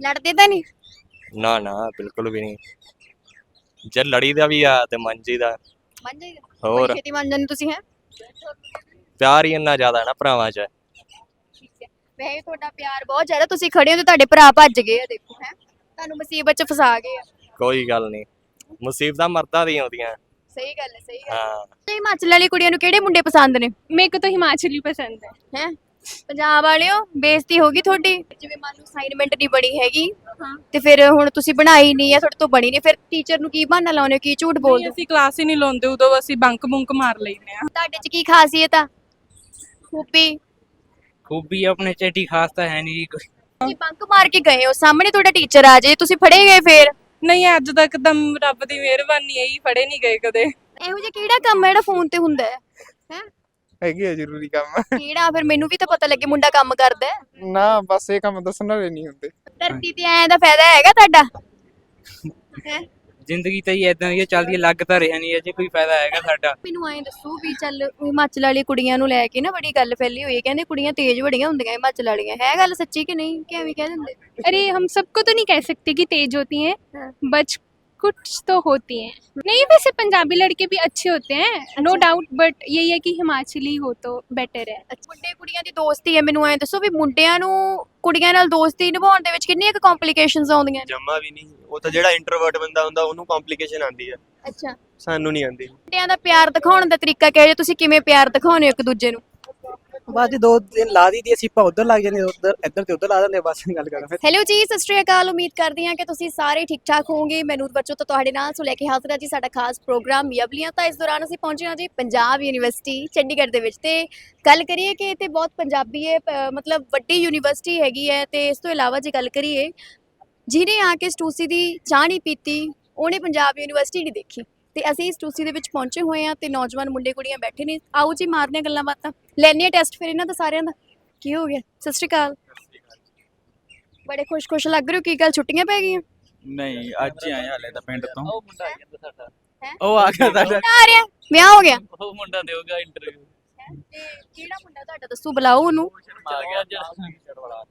ਲੜਦੇ ਤਾਂ ਨਹੀਂ ਨਾ ਨਾ ਬਿਲਕੁਲ ਵੀ ਨਹੀਂ ਜੇ ਲੜੀ ਦਾ ਵੀ ਆ ਤੇ ਮੰਜੀ ਦਾ ਮੰਨ ਜਾਏਗਾ ਹੋਰ ਬੜੀ ਛੇਤੀ ਮੰਨ ਜਾਂਦੇ ਤੁਸੀਂ ਹੈ ਪਿਆਰ ਹੀ ਇੰਨਾ ਜ਼ਿਆਦਾ ਨਾ ਭਰਾਵਾਂ 'ਚ ਠੀਕ ਹੈ ਵੈਸੇ ਤੁਹਾਡਾ ਪਿਆਰ ਬਹੁਤ ਜ਼ਿਆਦਾ ਤੁਸੀਂ ਖੜੇ ਹੋ ਤੇ ਤੁਹਾਡੇ ਭਰਾ ਭੱਜ ਗਏ ਆ ਦੇਖੋ ਹੈ ਤੁਹਾਨੂੰ ਮੁਸੀਬਤ ਚ ਫਸਾ ਗਏ ਆ ਕੋਈ ਗੱਲ ਨਹੀਂ ਮੁਸੀਬਤਾਂ ਮਰਦਾਂ ਦੀਆਂ ਆਉਂਦੀਆਂ ਸਹੀ ਗੱਲ ਹੈ ਸਹੀ ਗੱਲ ਹਾਂ ਤੇ ਹਿਮਾਚਲ ਵਾਲੀ ਕੁੜੀਆਂ ਨੂੰ ਕਿਹੜੇ ਮੁੰਡੇ ਪਸੰਦ ਨੇ मेरे को तो हिमाचली पसंद है ਹੈ ਪੰਜਾਬ ਵਾਲਿਓ ਬੇਇੱਜ਼ਤੀ ਹੋ ਗਈ ਤੁਹਾਡੀ? ਜਿਵੇਂ ਮੰਨ ਲਓ ਅਸਾਈਨਮੈਂਟ ਨਹੀਂ ਬਣੀ ਹੈਗੀ ਹਾਂ। ਤੇ ਫਿਰ ਹੁਣ ਤੁਸੀਂ ਬਣਾਈ ਨਹੀਂ ਆ ਤੁਹਾਡੇ ਤੋਂ ਬਣੀ ਨਹੀਂ ਫਿਰ ਟੀਚਰ ਨੂੰ ਕੀ ਬਹਾਨਾ ਲਾਉਨੇ ਕੀ ਝੂਠ ਬੋਲਦੇ ਅਸੀਂ ਕਲਾਸ ਹੀ ਨਹੀਂ ਲਾਉਂਦੇ ਉਦੋਂ ਅਸੀਂ ਬੰਕ ਬੁੰਕ ਮਾਰ ਲੈਂਦੇ ਆ ਤੁਹਾਡੇ ਚ ਕੀ ਖਾਸੀਅਤ ਆ? ਖੂਬੀ? ਖੂਬੀ ਆਪਣੇ ਚ ਏਡੀ ਖਾਸ ਤਾਂ ਹੈ ਨਹੀਂ ਜੀ ਕੋਈ। ਤੁਸੀਂ ਬੰਕ ਮਾਰ ਕੇ ਗਏ ਹੋ ਸਾਹਮਣੇ ਤੁਹਾਡਾ ਟੀਚਰ ਆ ਜੇ ਤੁਸੀਂ ਫੜੇ ਗਏ ਫਿਰ? ਨਹੀਂ ਅੱਜ ਤੱਕ ਤਾਂ ਰੱਬ ਦੀ ਮਿਹਰਬਾਨੀ ਹੈ ਹੀ ਫੜੇ ਨਹੀਂ ਗਏ ਕਦੇ। ਇਹੋ ਜਿਹਾ ਕਿਹੜਾ ਕੰਮ ਹੈ ਜਿਹੜਾ ਫੋਨ ਤੇ ਹੁੰਦਾ ਹੈ? ਹੈ? ਹੈਗੀ ਆ ਜ਼ਰੂਰੀ ਕੰਮ ਕਿਹੜਾ ਫਿਰ ਮੈਨੂੰ ਵੀ ਤਾਂ ਪਤਾ ਲੱਗੇ ਮੁੰਡਾ ਕੰਮ ਕਰਦਾ ਹੈ ਨਾ ਬਸ ਇਹ ਕੰਮ ਦੱਸਣ ਵਾਲੇ ਨਹੀਂ ਹੁੰਦੇ ਧਰਤੀ ਤੇ ਐਂ ਦਾ ਫਾਇਦਾ ਹੈਗਾ ਤੁਹਾਡਾ ਹੈ ਜ਼ਿੰਦਗੀ ਤਾਂ ਹੀ ਇਦਾਂ ਦੀ ਆ, ਚੱਲਦੀ ਆ, ਲੱਗ ਤਾਂ ਰਿਹਾ ਨਹੀਂ ਅਜੇ ਕੋਈ ਫਾਇਦਾ ਹੈਗਾ ਸਾਡਾ ਮੈਨੂੰ ਐਂ ਦੱਸੋ ਵੀ ਚੱਲ ਹਿਮਾਚਲ ਵਾਲੀ ਕੁੜੀਆਂ ਨੂੰ ਲੈ ਕੇ ਨਾ ਬੜੀ ਗੱਲ ਫੈਲੀ ਹੋਈ ਹੈ ਕਹਿੰਦੇ ਕੁੜੀਆਂ ਤੇਜ਼ ਬੜੀਆਂ ਹੁੰਦੀਆਂ ਹਿਮਾਚਲ ਵਾਲੀਆਂ ਹੈ ਗੱਲ ਸੱਚੀ ਕਿ ਨਹੀਂ ਕਿ ਐਵੇਂ ਕਹਿ ਦਿੰਦੇ अरे हम सबको तो नहीं कह सकते कि तेज होती हैं हाँ। बच कुछ तो होती हैं नहीं वैसे पंजाबी लड़के भी अच्छे होते हैं नो डाउट बट यही है कि हिमाचली हो तो बेटर है ਅੱਛਾ, ਮੁੰਡੇ ਕੁੜੀਆਂ ਦੀ ਦੋਸਤੀ ਹੈ ਮੈਨੂੰ ਐਂ ਦੱਸੋ ਵੀ ਮੁੰਡਿਆਂ ਨੂੰ ਕੁੜੀਆਂ ਨਾਲ ਦੋਸਤੀ ਨਿਭਾਉਣ ਦੇ ਵਿੱਚ ਕਿੰਨੀਆਂ ਕੁ ਕੰਪਲਿਕੇਸ਼ਨਸ ਆਉਂਦੀਆਂ ਨੇ ਜਮਾ ਵੀ ਨਹੀਂ ਉਹ ਤਾਂ ਜਿਹੜਾ ਇੰਟਰੋਵਰਟ ਬੰਦਾ ਹੁੰਦਾ ਉਹਨੂੰ ਕੰਪਲਿਕੇਸ਼ਨ ਆਉਂਦੀ ਹੈ ਅੱਛਾ ਸਾਨੂੰ ਨਹੀਂ ਆਉਂਦੀ ਮੁੰਡਿਆਂ ਦਾ ਪਿਆਰ ਦਿਖਾਉਣ ਦਾ ਤਰੀਕਾ ਕਿਹੋ ਜਿਹਾ ਤੁਸੀਂ ਕਿਵੇਂ ਪਿਆਰ ਦਿਖਾਉਂਦੇ ਹੋ ਇੱਕ ਦੂਜੇ ਨੂੰ ਬਾਅਦ ਦੋ ਦਿਨ ਲਾ ਦੀ ਦੀ ਅਸੀਂ ਆਪਾਂ ਉਧਰ ਲੱਗ ਜਾਂਦੇ ਉਧਰ, ਇੱਧਰ ਤੇ ਉਧਰ ਲਾ ਦਿੰਦੇ ਬਸ ਗੱਲ ਕਰਾਂ ਫਿਰ ਹੈਲੋ ਜੀ, ਸਤਿ ਸ਼੍ਰੀ ਅਕਾਲ। ਉਮੀਦ ਕਰਦੀ ਹਾਂ ਕਿ ਤੁਸੀਂ ਸਾਰੇ ਠੀਕ ਠਾਕ ਹੋਵੋਗੇ। ਮੈਨੂੰ ਬੱਚੋ ਤੋਂ ਤੁਹਾਡੇ ਨਾਲ ਸੋ ਲੈ ਕੇ ਹਾਜ਼ਰ ਹਾਂ ਜੀ ਸਾਡਾ ਖਾਸ ਪ੍ਰੋਗਰਾਮ ਯਬਲੀਆਂ ਤਾਂ ਇਸ ਦੌਰਾਨ ਅਸੀਂ ਪਹੁੰਚੇ ਹਾਂ ਜੀ ਪੰਜਾਬ ਯੂਨੀਵਰਸਿਟੀ, ਚੰਡੀਗੜ੍ਹ ਦੇ ਵਿੱਚ। ਤੇ ਗੱਲ ਕਰੀਏ ਕਿ ਇੱਥੇ ਬਹੁਤ ਪੰਜਾਬੀ ਹੈ, ਪ- ਮਤਲਬ ਵੱਡੀ ਯੂਨੀਵਰਸਿਟੀ ਹੈਗੀ ਹੈ। ਤੇ ਇਸ ਤੋਂ ਇਲਾਵਾ ਜੇ ਗੱਲ ਕਰੀਏ, ਜਿਹਨੇ ਆ ਕੇ ਸਟੂਸੀ ਦੀ ਚਾਹ ਨਹੀਂ ਪੀਤੀ, ਉਹਨੇ ਪੰਜਾਬ ਯੂਨੀਵਰਸਿਟੀ ਨਹੀਂ ਦੇਖੀ। ਤੇ ਅਸੀਂ ਇਸ ਸਟੂਸੀ ਦੇ ਵਿੱਚ ਪਹੁੰਚੇ ਹੋਏ ਹਾਂ ਤੇ ਨੌਜਵਾਨ ਮੁੰਡੇ ਕੁੜੀਆਂ ਬੈਠੇ ਨੇ। ਆਓ ਜੀ ਮਾਰਨੇ ਆ ਗੱਲਾਂ ਬਾਤਾਂ। ਲੈਣੇ ਆ ਟੈਸਟ ਫਿਰ ਇਹਨਾਂ ਦਾ ਸਾਰਿਆਂ ਦਾ। ਕੀ ਹੋ ਗਿਆ? ਸਤਿ ਸ਼੍ਰੀ ਅਕਾਲ। ਬੜੇ ਖੁਸ਼-ਖੁਸ਼ ਲੱਗ ਰਹੇ ਹੋ? ਕੀ ਗੱਲ ਛੁੱਟੀਆਂ ਪੈ ਗਈਆਂ? ਨਹੀਂ ਅੱਜ ਹੀ ਆਏ ਹਾਲੇ ਤਾਂ ਪਿੰਡ ਤੋਂ। ਉਹ ਮੁੰਡਾ ਆ ਜਾਂਦਾ ਸਾਡਾ। ਹੈਂ? ਉਹ ਆ ਗਿਆ ਸਾਡਾ। ਆ ਰਿਹਾ। ਵਿਆਹ ਹੋ ਗਿਆ। ਉਹ ਮੁੰਡਾ ਦੇਊਗਾ ਇੰਟਰਵਿਊ ਤੇ ਕਿਹੜਾ ਮੁੰਡਾ ਤੁਹਾਡਾ? ਦੱਸੋ ਬੁਲਾਓ ਉਹਨੂੰ। ਆ ਗਿਆ ਜਿਹੜਾ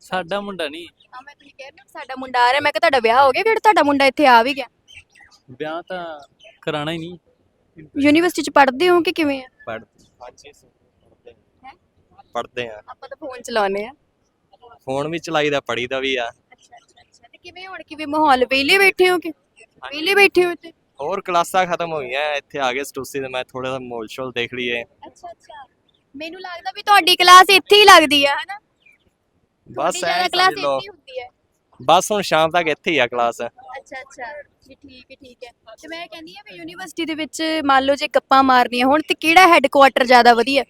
ਸਾਡਾ ਮੁੰਡਾ ਨਹੀਂ। ਆ ਮੈਂ ਤੁਸੀਂ ਕਹਿ ਰਹੇ ਹੋ ਸਾਡਾ ਮੁੰਡਾ ਆ ਰਿਹਾ। ਮੈਂ ਕਿਹਾ ਤੁਹਾਡਾ ਵਿਆਹ ਹੋ ਗਿਆ ਕਿਹੜਾ ਤੁਹਾਡਾ ਮੁੰਡਾ ਇੱਥੇ ਆ ਵੀ ਗਿਆ। ਵਿਆਹ ਤਾਂ ਕਰਾਣਾ ਹੀ ਨਹੀਂ। ਯੂਨੀਵਰਸਿਟੀ ਚ ਪੜ੍ਹਦੇ ਹੋ ਕਿ ਕਿਵੇਂ ਆ? ਹਾਂਜੀ। ਪੜਦੇ ਆ। ਆਪਾਂ ਤਾਂ ਫੋਨ ਚਲਾਉਂਦੇ ਆ। ਫੋਨ ਵੀ ਚਲਾਈਦਾ ਪੜੀਦਾ ਵੀ ਆ। ਅੱਛਾ ਅੱਛਾ ਅੱਛਾ। ਤੇ ਕਿਵੇਂ ਹੁਣ ਕਿਵੇਂ ਮਾਹੌਲ? ਵਿਹਲੇ ਬੈਠੇ ਹੋ ਕਿ? ਵਿਹਲੇ ਬੈਠੇ ਹੋ ਇੱਥੇ? ਹੋਰ ਕਲਾਸਾਂ ਖਤਮ ਹੋ ਗਈਆਂ ਇੱਥੇ ਆ ਗਏ ਸਟੂਸੀ ਤੇ ਮੈਂ ਥੋੜਾ ਜਿਹਾ ਮੋਲ ਸ਼ੋਲ ਦੇਖ ਲਈਏ। ਅੱਛਾ ਅੱਛਾ। ਮੈਨੂੰ ਲੱਗਦਾ ਵੀ ਤੁਹਾਡੀ ਕਲਾਸ ਇੱਥੇ ਹੀ ਲੱਗਦੀ ਆ ਹਨਾ? ਬਸ ਤੁਹਾਡੀ ਜ਼ਿਆਦਾ ਐ ਕਲਾਸ ਸਮਝ ਇੱਥੇ ਲਓ ਹੀ ਹੁੰਦੀ ਹੈ ਬਸ ਹੁਣ ਸ਼ਾਮ ਤੱਕ ਇੱਥੇ ਹੀ ਆ ਕਲਾਸ ਅੱਛਾ ਅੱਛਾ। ਜੀ ਠੀਕ ਹੈ ਠੀਕ ਹੈ। ਤੇ ਮੈਂ ਕਹਿੰਦੀ ਆ ਵੀ ਯੂਨੀਵਰਸਿਟੀ ਦੇ ਵਿੱਚ ਮੰਨ ਲਓ ਜੇ ਗੱਪਾਂ ਮਾਰਨੀਆਂ ਹੋਣ ਤੇ ਕਿਹੜਾ ਹੈੱਡਕੁਆਟਰ ਜ਼ਿਆਦਾ ਵਧੀਆ?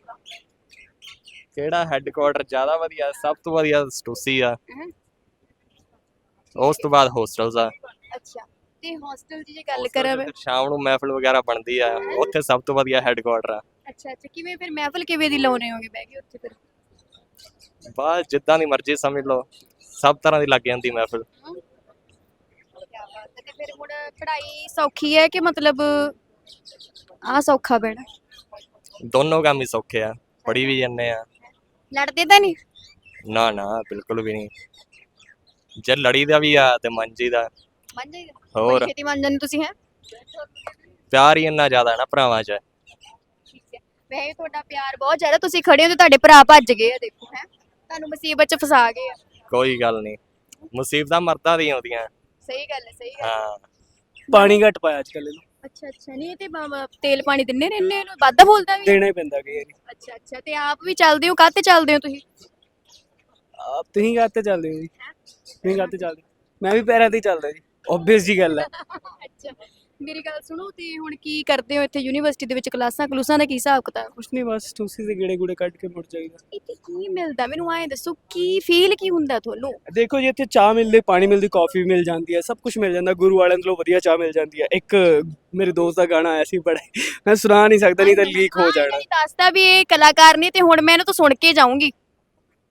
ਕਿਹੜਾ ਹੈੱਡਕੁਆਟਰ ਜ਼ਿਆਦਾ ਵਧੀਆ? ਸਭ ਤੋਂ ਵਧੀਆ ਸਟੂਸੀ ਆ। ਹੈਂ? ਉਸ ਤੋਂ ਬਾਅਦ ਹੋਸਟਲਸ ਆ। ਅੱਛਾ। ਤੇ ਹੌਸਟਲ ਦੀ ਜੇ ਗੱਲ ਕਰਾਂ ਮੈਂ ਸ਼ਾਮ ਨੂੰ ਮਹਿਫਲ ਵਗੈਰਾ ਬਣਦੀ ਆ। ਉੱਥੇ ਸਭ ਤੋਂ ਵਧੀਆ ਹੈੱਡਕੁਆਟਰ ਆ। ਅੱਛਾ ਅੱਛਾ। ਕਿਵੇਂ ਫਿਰ ਮਹਿਫਲ ਕਿਵੇਂ ਦੀ ਲਾਉਣੇ ਹੋਗੇ ਬਹਿ ਕੇ ਉੱਥੇ ਫਿਰ? ਬਸ ਜਿੱਦਾਂ ਦੀ ਮਰਜ਼ੀ ਸਮਝ ਲਓ। ਸਭ ਤਰ੍ਹਾਂ ਦੀ ਲੱਗ ਜਾਂਦੀ ਮਹਿਫਲ ਹੈ ਤੇ ਫਿਰ ਹੁਣ ਪੜ੍ਹਾਈ ਸੌਖੀ ਹੈ ਕਿ ਮਤਲਬ ਆ ਸੌਖਾ ਪੈਣਾ? ਦੋਨੋਂ ਕੰਮ ਹੀ ਸੌਖੇ ਆ ਪੜੀ ਵੀ ਜੰਨੇ ਆ। ਲੜਦੇ ਤਾਂ ਨਹੀਂ? ਨਾ ਨਾ ਬਿਲਕੁਲ ਵੀ ਨਹੀਂ। ਜੇ ਲੜੀ ਦਾ ਵੀ ਆ ਤੇ ਮੰਜੀ ਦਾ ਮੰਨ ਜਾਏਗਾ ਹੋਰ ਛੇਤੀ ਮੰਨ ਜਾਂਦੇ ਤੁਸੀਂ ਹੈ? ਪਿਆਰ ਹੀ ਇੰਨਾ ਜ਼ਿਆਦਾ ਨਾ ਭਰਾਵਾਂ 'ਚ। ਠੀਕ ਹੈ। ਵੈਸੇ ਤੁਹਾਡਾ ਪਿਆਰ ਬਹੁਤ ਜ਼ਿਆਦਾ ਤੁਸੀਂ ਖੜੇ ਹੋ ਤੇ ਤੁਹਾਡੇ ਭਰਾ ਭੱਜ ਗਏ ਆ ਦੇਖੋ ਹੈ? ਤੁਹਾਨੂੰ ਮੁਸੀਬਤ ਚ ਫਸਾ ਗਏ ਆ। ਕੋਈ ਗੱਲ ਨਹੀਂ। ਮੁਸੀਬਤਾਂ ਮਰਦਾਂ ਦੀਆਂ ਆਉਂਦੀਆਂ ਸਹੀ ਗੱਲ ਹੈ ਸਹੀ ਗੱਲ ਹੈ। ਹਾਂ। ਪਾਣੀ ਘੱਟ ਪਾਇਆ ਅੱਜ ਕੱਲ ਇਹਨੂੰ। ਅੱਛਾ ਅੱਛਾ। ਨਹੀਂ ਇਹ ਤੇ ਬ- ਤੇਲ ਪਾਣੀ ਦਿੰਨੇ ਰਹਿੰਦੇ ਇਹਨੂੰ? ਵਾਧਾ ਬੋਲਦਾ ਵੀ? ਦੇਣਾ ਹੀ ਪੈਂਦਾ ਕਈ ਵਾਰੀ। ਅੱਛਾ ਅੱਛਾ। ਤੇ ਆਪ ਵੀ ਚੱਲਦੇ ਹੋ? ਕਾਹਤੇ ਚੱਲਦੇ ਹੋ ਤੁਸੀਂ? ਆਪ ਤੁਸੀਂ ਕਾਹਤੇ ਚੱਲਦੇ ਹੋ ਜੀ? ਤੁਸੀਂ ਕਾਹਤੇ ਚੱਲਦੇ ਮੈਂ ਵੀ ਪੈਰਾਂ ਤੇ ਹੀ ਚੱਲਦਾ ਜੀ। ਓਬਵੀਅਸ ਜੀ ਗੱਲ ਹੈ। ਅੱਛਾ। ਮੇਰੀ ਗੱਲ ਸੁਣੋ ਤੇ ਹੁਣ ਕੀ ਕਰਦੇ ਹੋ ਇੱਥੇ ਯੂਨੀਵਰਸਿਟੀ ਦੇ ਵਿੱਚ ਕਲਾਸਾਂ ਕਲੂਸਾਂ ਦਾ ਕੀ ਹਿਸਾਬ ਕਿਤਾਬ? ਕੁਛ ਨਹੀਂ ਬਸ ਤੁਸੀਂ ਦੇ ਗੇੜੇ ਗੂੜੇ ਕੱਢ ਕੇ ਮੁੜ ਜਾਈਦਾ। ਇੱਥੇ ਕੀ ਮਿਲਦਾ? ਮੈਨੂੰ ਐਂ ਦੱਸੋ ਕੀ ਫੀਲ ਕੀ ਹੁੰਦਾ ਤੁਹਾਨੂੰ? ਦੇਖੋ ਜੀ ਇੱਥੇ ਚਾਹ ਮਿਲਦੀ ਪਾਣੀ ਮਿਲਦੀ ਕਾਫੀ ਮਿਲ ਜਾਂਦੀ ਹੈ ਸਭ ਕੁਝ ਮਿਲ ਜਾਂਦਾ ਗੁਰੂ ਵਾਲਿਆਂ ਤੋਂ ਵਧੀਆ ਚਾਹ ਮਿਲ ਜਾਂਦੀ ਹੈ। ਇੱਕ ਮੇਰੇ ਦੋਸਤ ਦਾ ਗਾਣਾ ਆਇਆ ਸੀ ਬੜਾ ਮੈਂ ਸੁਣਾ ਨਹੀਂ ਸਕਦਾ ਨਹੀਂ ਤਾਂ ਲੀਕ ਹੋ ਜਾਣਾ। ਨਹੀਂ ਦੱਸਦਾ ਵੀ ਇਹ ਕਲਾਕਾਰ ਨੇ ਤੇ ਹੁਣ ਮੈਂ ਇਹਨਾਂ ਤੋਂ ਸੁਣ ਕੇ ਜਾਊਂਗੀ।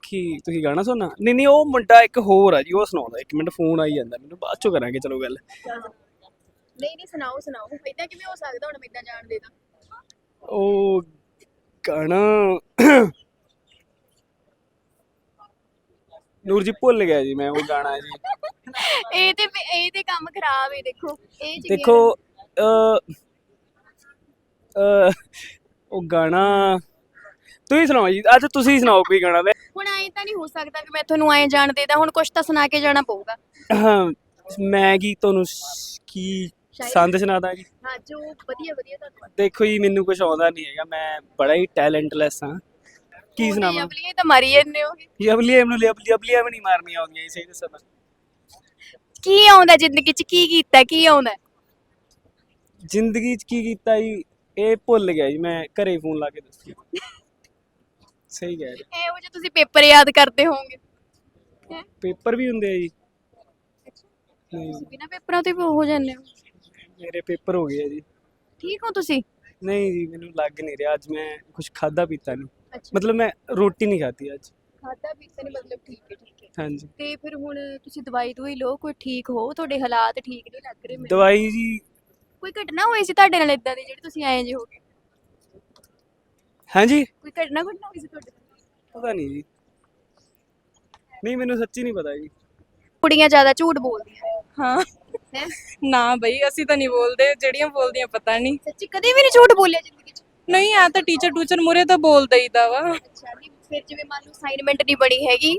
ਕੀ ਤੁਸੀਂ ਗਾਣਾ ਸੁਣਨਾ? ਨਹੀਂ ਨਹੀਂ ਉਹ ਮੁੰਡਾ ਇੱਕ ਹੋਰ ਆ ਜੀ ਉਹ ਸੁਣਾਉਂਦਾ ਇੱਕ ਮਿੰਟ ਫੋਨ ਆਈ ਜਾਂਦਾ ਮੈਨੂੰ ਬਾਅਦ ਚੋਂ ਕਰਾਂਗੇ ਚਲੋ ਗੱਲ। ਨਹੀਂ ਨਹੀਂ ਸੁਣਾਓ ਸੁਣਾਓ। ਇਦਾਂ ਕਿਵੇਂ ਹੋ ਸਕਦਾ ਹੁਣ ਮੈਂ ਇਦਾਂ ਜਾਣਦੇ ਤਾਂ? ਉਹ ਗਾਣਾ ਨੂਰ ਜੀ ਭੁੱਲ ਗਿਆ ਜੀ ਮੈਂ ਉਹ ਗਾਣਾ ਜੀ। ਇਹ ਤੇ ਇਹ ਤੇ ਕੰਮ ਖਰਾਬ ਹੈ ਦੇਖੋ। ਇਹ ਚੰਗੀਆਂ ਦੇਖੋ ਅ ਅ ਉਹ ਗਾਣਾ ਤੁਸੀਂ ਸੁਣਾਓ ਜੀ। ਅੱਜ ਤੁਸੀਂ ਸੁਣਾਓ ਕੋਈ ਗਾਣਾ ਮੈਂ ਹੁਣ ਐਂ ਤਾਂ ਨਹੀਂ ਹੋ ਸਕਦਾ ਵੀ ਮੈਂ ਤੁਹਾਨੂੰ ਐਂ ਜਾਣ ਦੇਦਾ ਹੁਣ ਕੁਝ ਤਾਂ ਸੁਣਾ ਕੇ ਜਾਣਾ ਪਊਗਾ। ਹਾਂ, ਮੈਂ ਕੀ ਤੁਹਾਨੂੰ ਸ- ਕੀ ਸ਼ਾਇਦ- ਸੰਦ ਸੁਣਾਦਾ ਜੀ। ਹਾਂ ਜੋ ਵਧੀਆ ਵਧੀਆ ਤੁਹਾਨੂੰ ਦੇਖੋ ਜੀ ਮੈਨੂੰ ਕੁਝ ਆਉਂਦਾ ਨਹੀਂ ਹੈਗਾ ਮੈਂ ਬੜਾ ਹੀ ਟੈਲੈਂਟਲੈਸ ਹਾਂ। ਕੀ ਸੁਣਾਵਾਂ? ਅਬਲੀਆਂ ਤਾਂ ਮਾਰੀ ਜਾਂਦੇ ਹੋ ਯਬਲੀਏ ਨੂੰ ਲਿਬਲੀ ਅਬਲੀਆਂ ਵੀ ਨਹੀਂ ਮਾਰਨੀਆਂ ਆਉਂਦੀਆਂ ਜੀ ਸਹੀ ਦੱਸਾਂ। ਕੀ ਆਉਂਦਾ ਜ਼ਿੰਦਗੀ 'ਚ? ਕੀ ਕੀਤਾ? ਕੀ ਆਉਂਦਾ? ਜ਼ਿੰਦਗੀ 'ਚ ਕੀ ਕੀਤਾ ਜੀ? ਇਹ ਭੁੱਲ ਗਿਆ ਜੀ ਮੈਂ ਘਰੇ ਫੋਨ ਲਾ ਕੇ ਦੱਸਿਆ। ਸਹੀ ਕਹਿ ਰਹੇ ਇਹੋ ਜਿਹੇ ਤੁਸੀਂ ਪੇਪਰ ਯਾਦ ਕਰਦੇ ਹੋਵੋਗੇ। ਪੇਪਰ ਵੀ ਹੁੰਦੇ ਆ ਜੀ। ਨਹੀਂ ਬਿਨਾ ਪੇਪਰਾਂ ਤੋਂ ਵੀ ਹੋ ਜਾਂਦੇ ਹੋ। ਮੇਰੇ ਪੇਪਰ ਹੋ ਗਏ ਆ ਜੀ। ਠੀਕ ਹੋ ਤੁਸੀਂ? ਨਹੀਂ ਜੀ ਮੈਨੂੰ ਲੱਗ ਨਹੀਂ ਰਿਹਾ। ਅੱਜ ਮੈਂ ਕੁਝ ਖਾਦਾ ਪੀਤਾ ਨਹੀਂ ਅੱਛਾ। ਮਤਲਬ ਮੈਂ ਰੋਟੀ ਨਹੀਂ ਖਾਧੀ ਅੱਜ। ਖਾਦਾ ਪੀਤਾ ਨਹੀਂ ਮਤਲਬ ਠੀਕ ਹੈ ਠੀਕ ਹੈ। ਹਾਂਜੀ। ਤੇ ਫਿਰ ਹੁਣ ਤੁਸੀਂ ਦਵਾਈ ਦਵਾਈ ਲਓ ਕੋਈ ਠੀਕ ਹੋ ਤੁਹਾਡੇ ਹਾਲਾਤ ਠੀਕ ਨਹੀਂ ਲੱਗ ਰਹੇ ਮੈਨੂੰ। ਦਵਾਈ ਜੀ ਕੋਈ ਘਟਨਾ ਹੋਈ ਸੀ ਤੁਹਾਡੇ ਨਾਲ ਇਦਾਂ ਦੀ ਜਿਹੜੀ ਤੁਸੀਂ ਆਏ ਜੇ ਹੋ ਗਏ? ਹਾਂਜੀ? ਕੋਈ ਘਟਨਾ ਘਟਨਾ ਹੋਈ ਸੀ ਤੁਹਾਡੇ ਨਾਲ? ਪਤਾ ਨਹੀਂ ਜੀ। ਨਹੀਂ ਮੈਨੂੰ ਸੱਚੀ ਨਹੀਂ ਪਤਾ ਜੀ। ਕੁੜੀਆਂ ਜ਼ਿਆਦਾ ਝੂਠ ਬੋਲਦੀਆਂ। ਹਾਂ। ਹੈ? ਨਾ ਬਈ ਅਸੀਂ ਤਾਂ ਨਹੀਂ ਬੋਲਦੇ ਜਿਹੜੀਆਂ ਬੋਲਦੀਆਂ ਪਤਾ ਨਹੀਂ। ਸੱਚੀ ਕਦੇ ਵੀ ਨਹੀਂ ਝੂਠ ਬੋਲਿਆ ਜ਼ਿੰਦਗੀ 'ਚ? ਨਹੀਂ ਆ ਤਾਂ ਟੀਚਰ ਟੂਚਰ ਮੁਰੇ ਤਾਂ ਬੋਲ ਦਈਦਾ ਵਾ। ਅੱਛਾ ਨਹੀਂ ਫਿਰ ਜਿਵੇਂ ਮੰਨ ਲਓ ਅਸਾਈਨਮੈਂਟ ਨਹੀਂ ਬਣੀ ਹੈਗੀ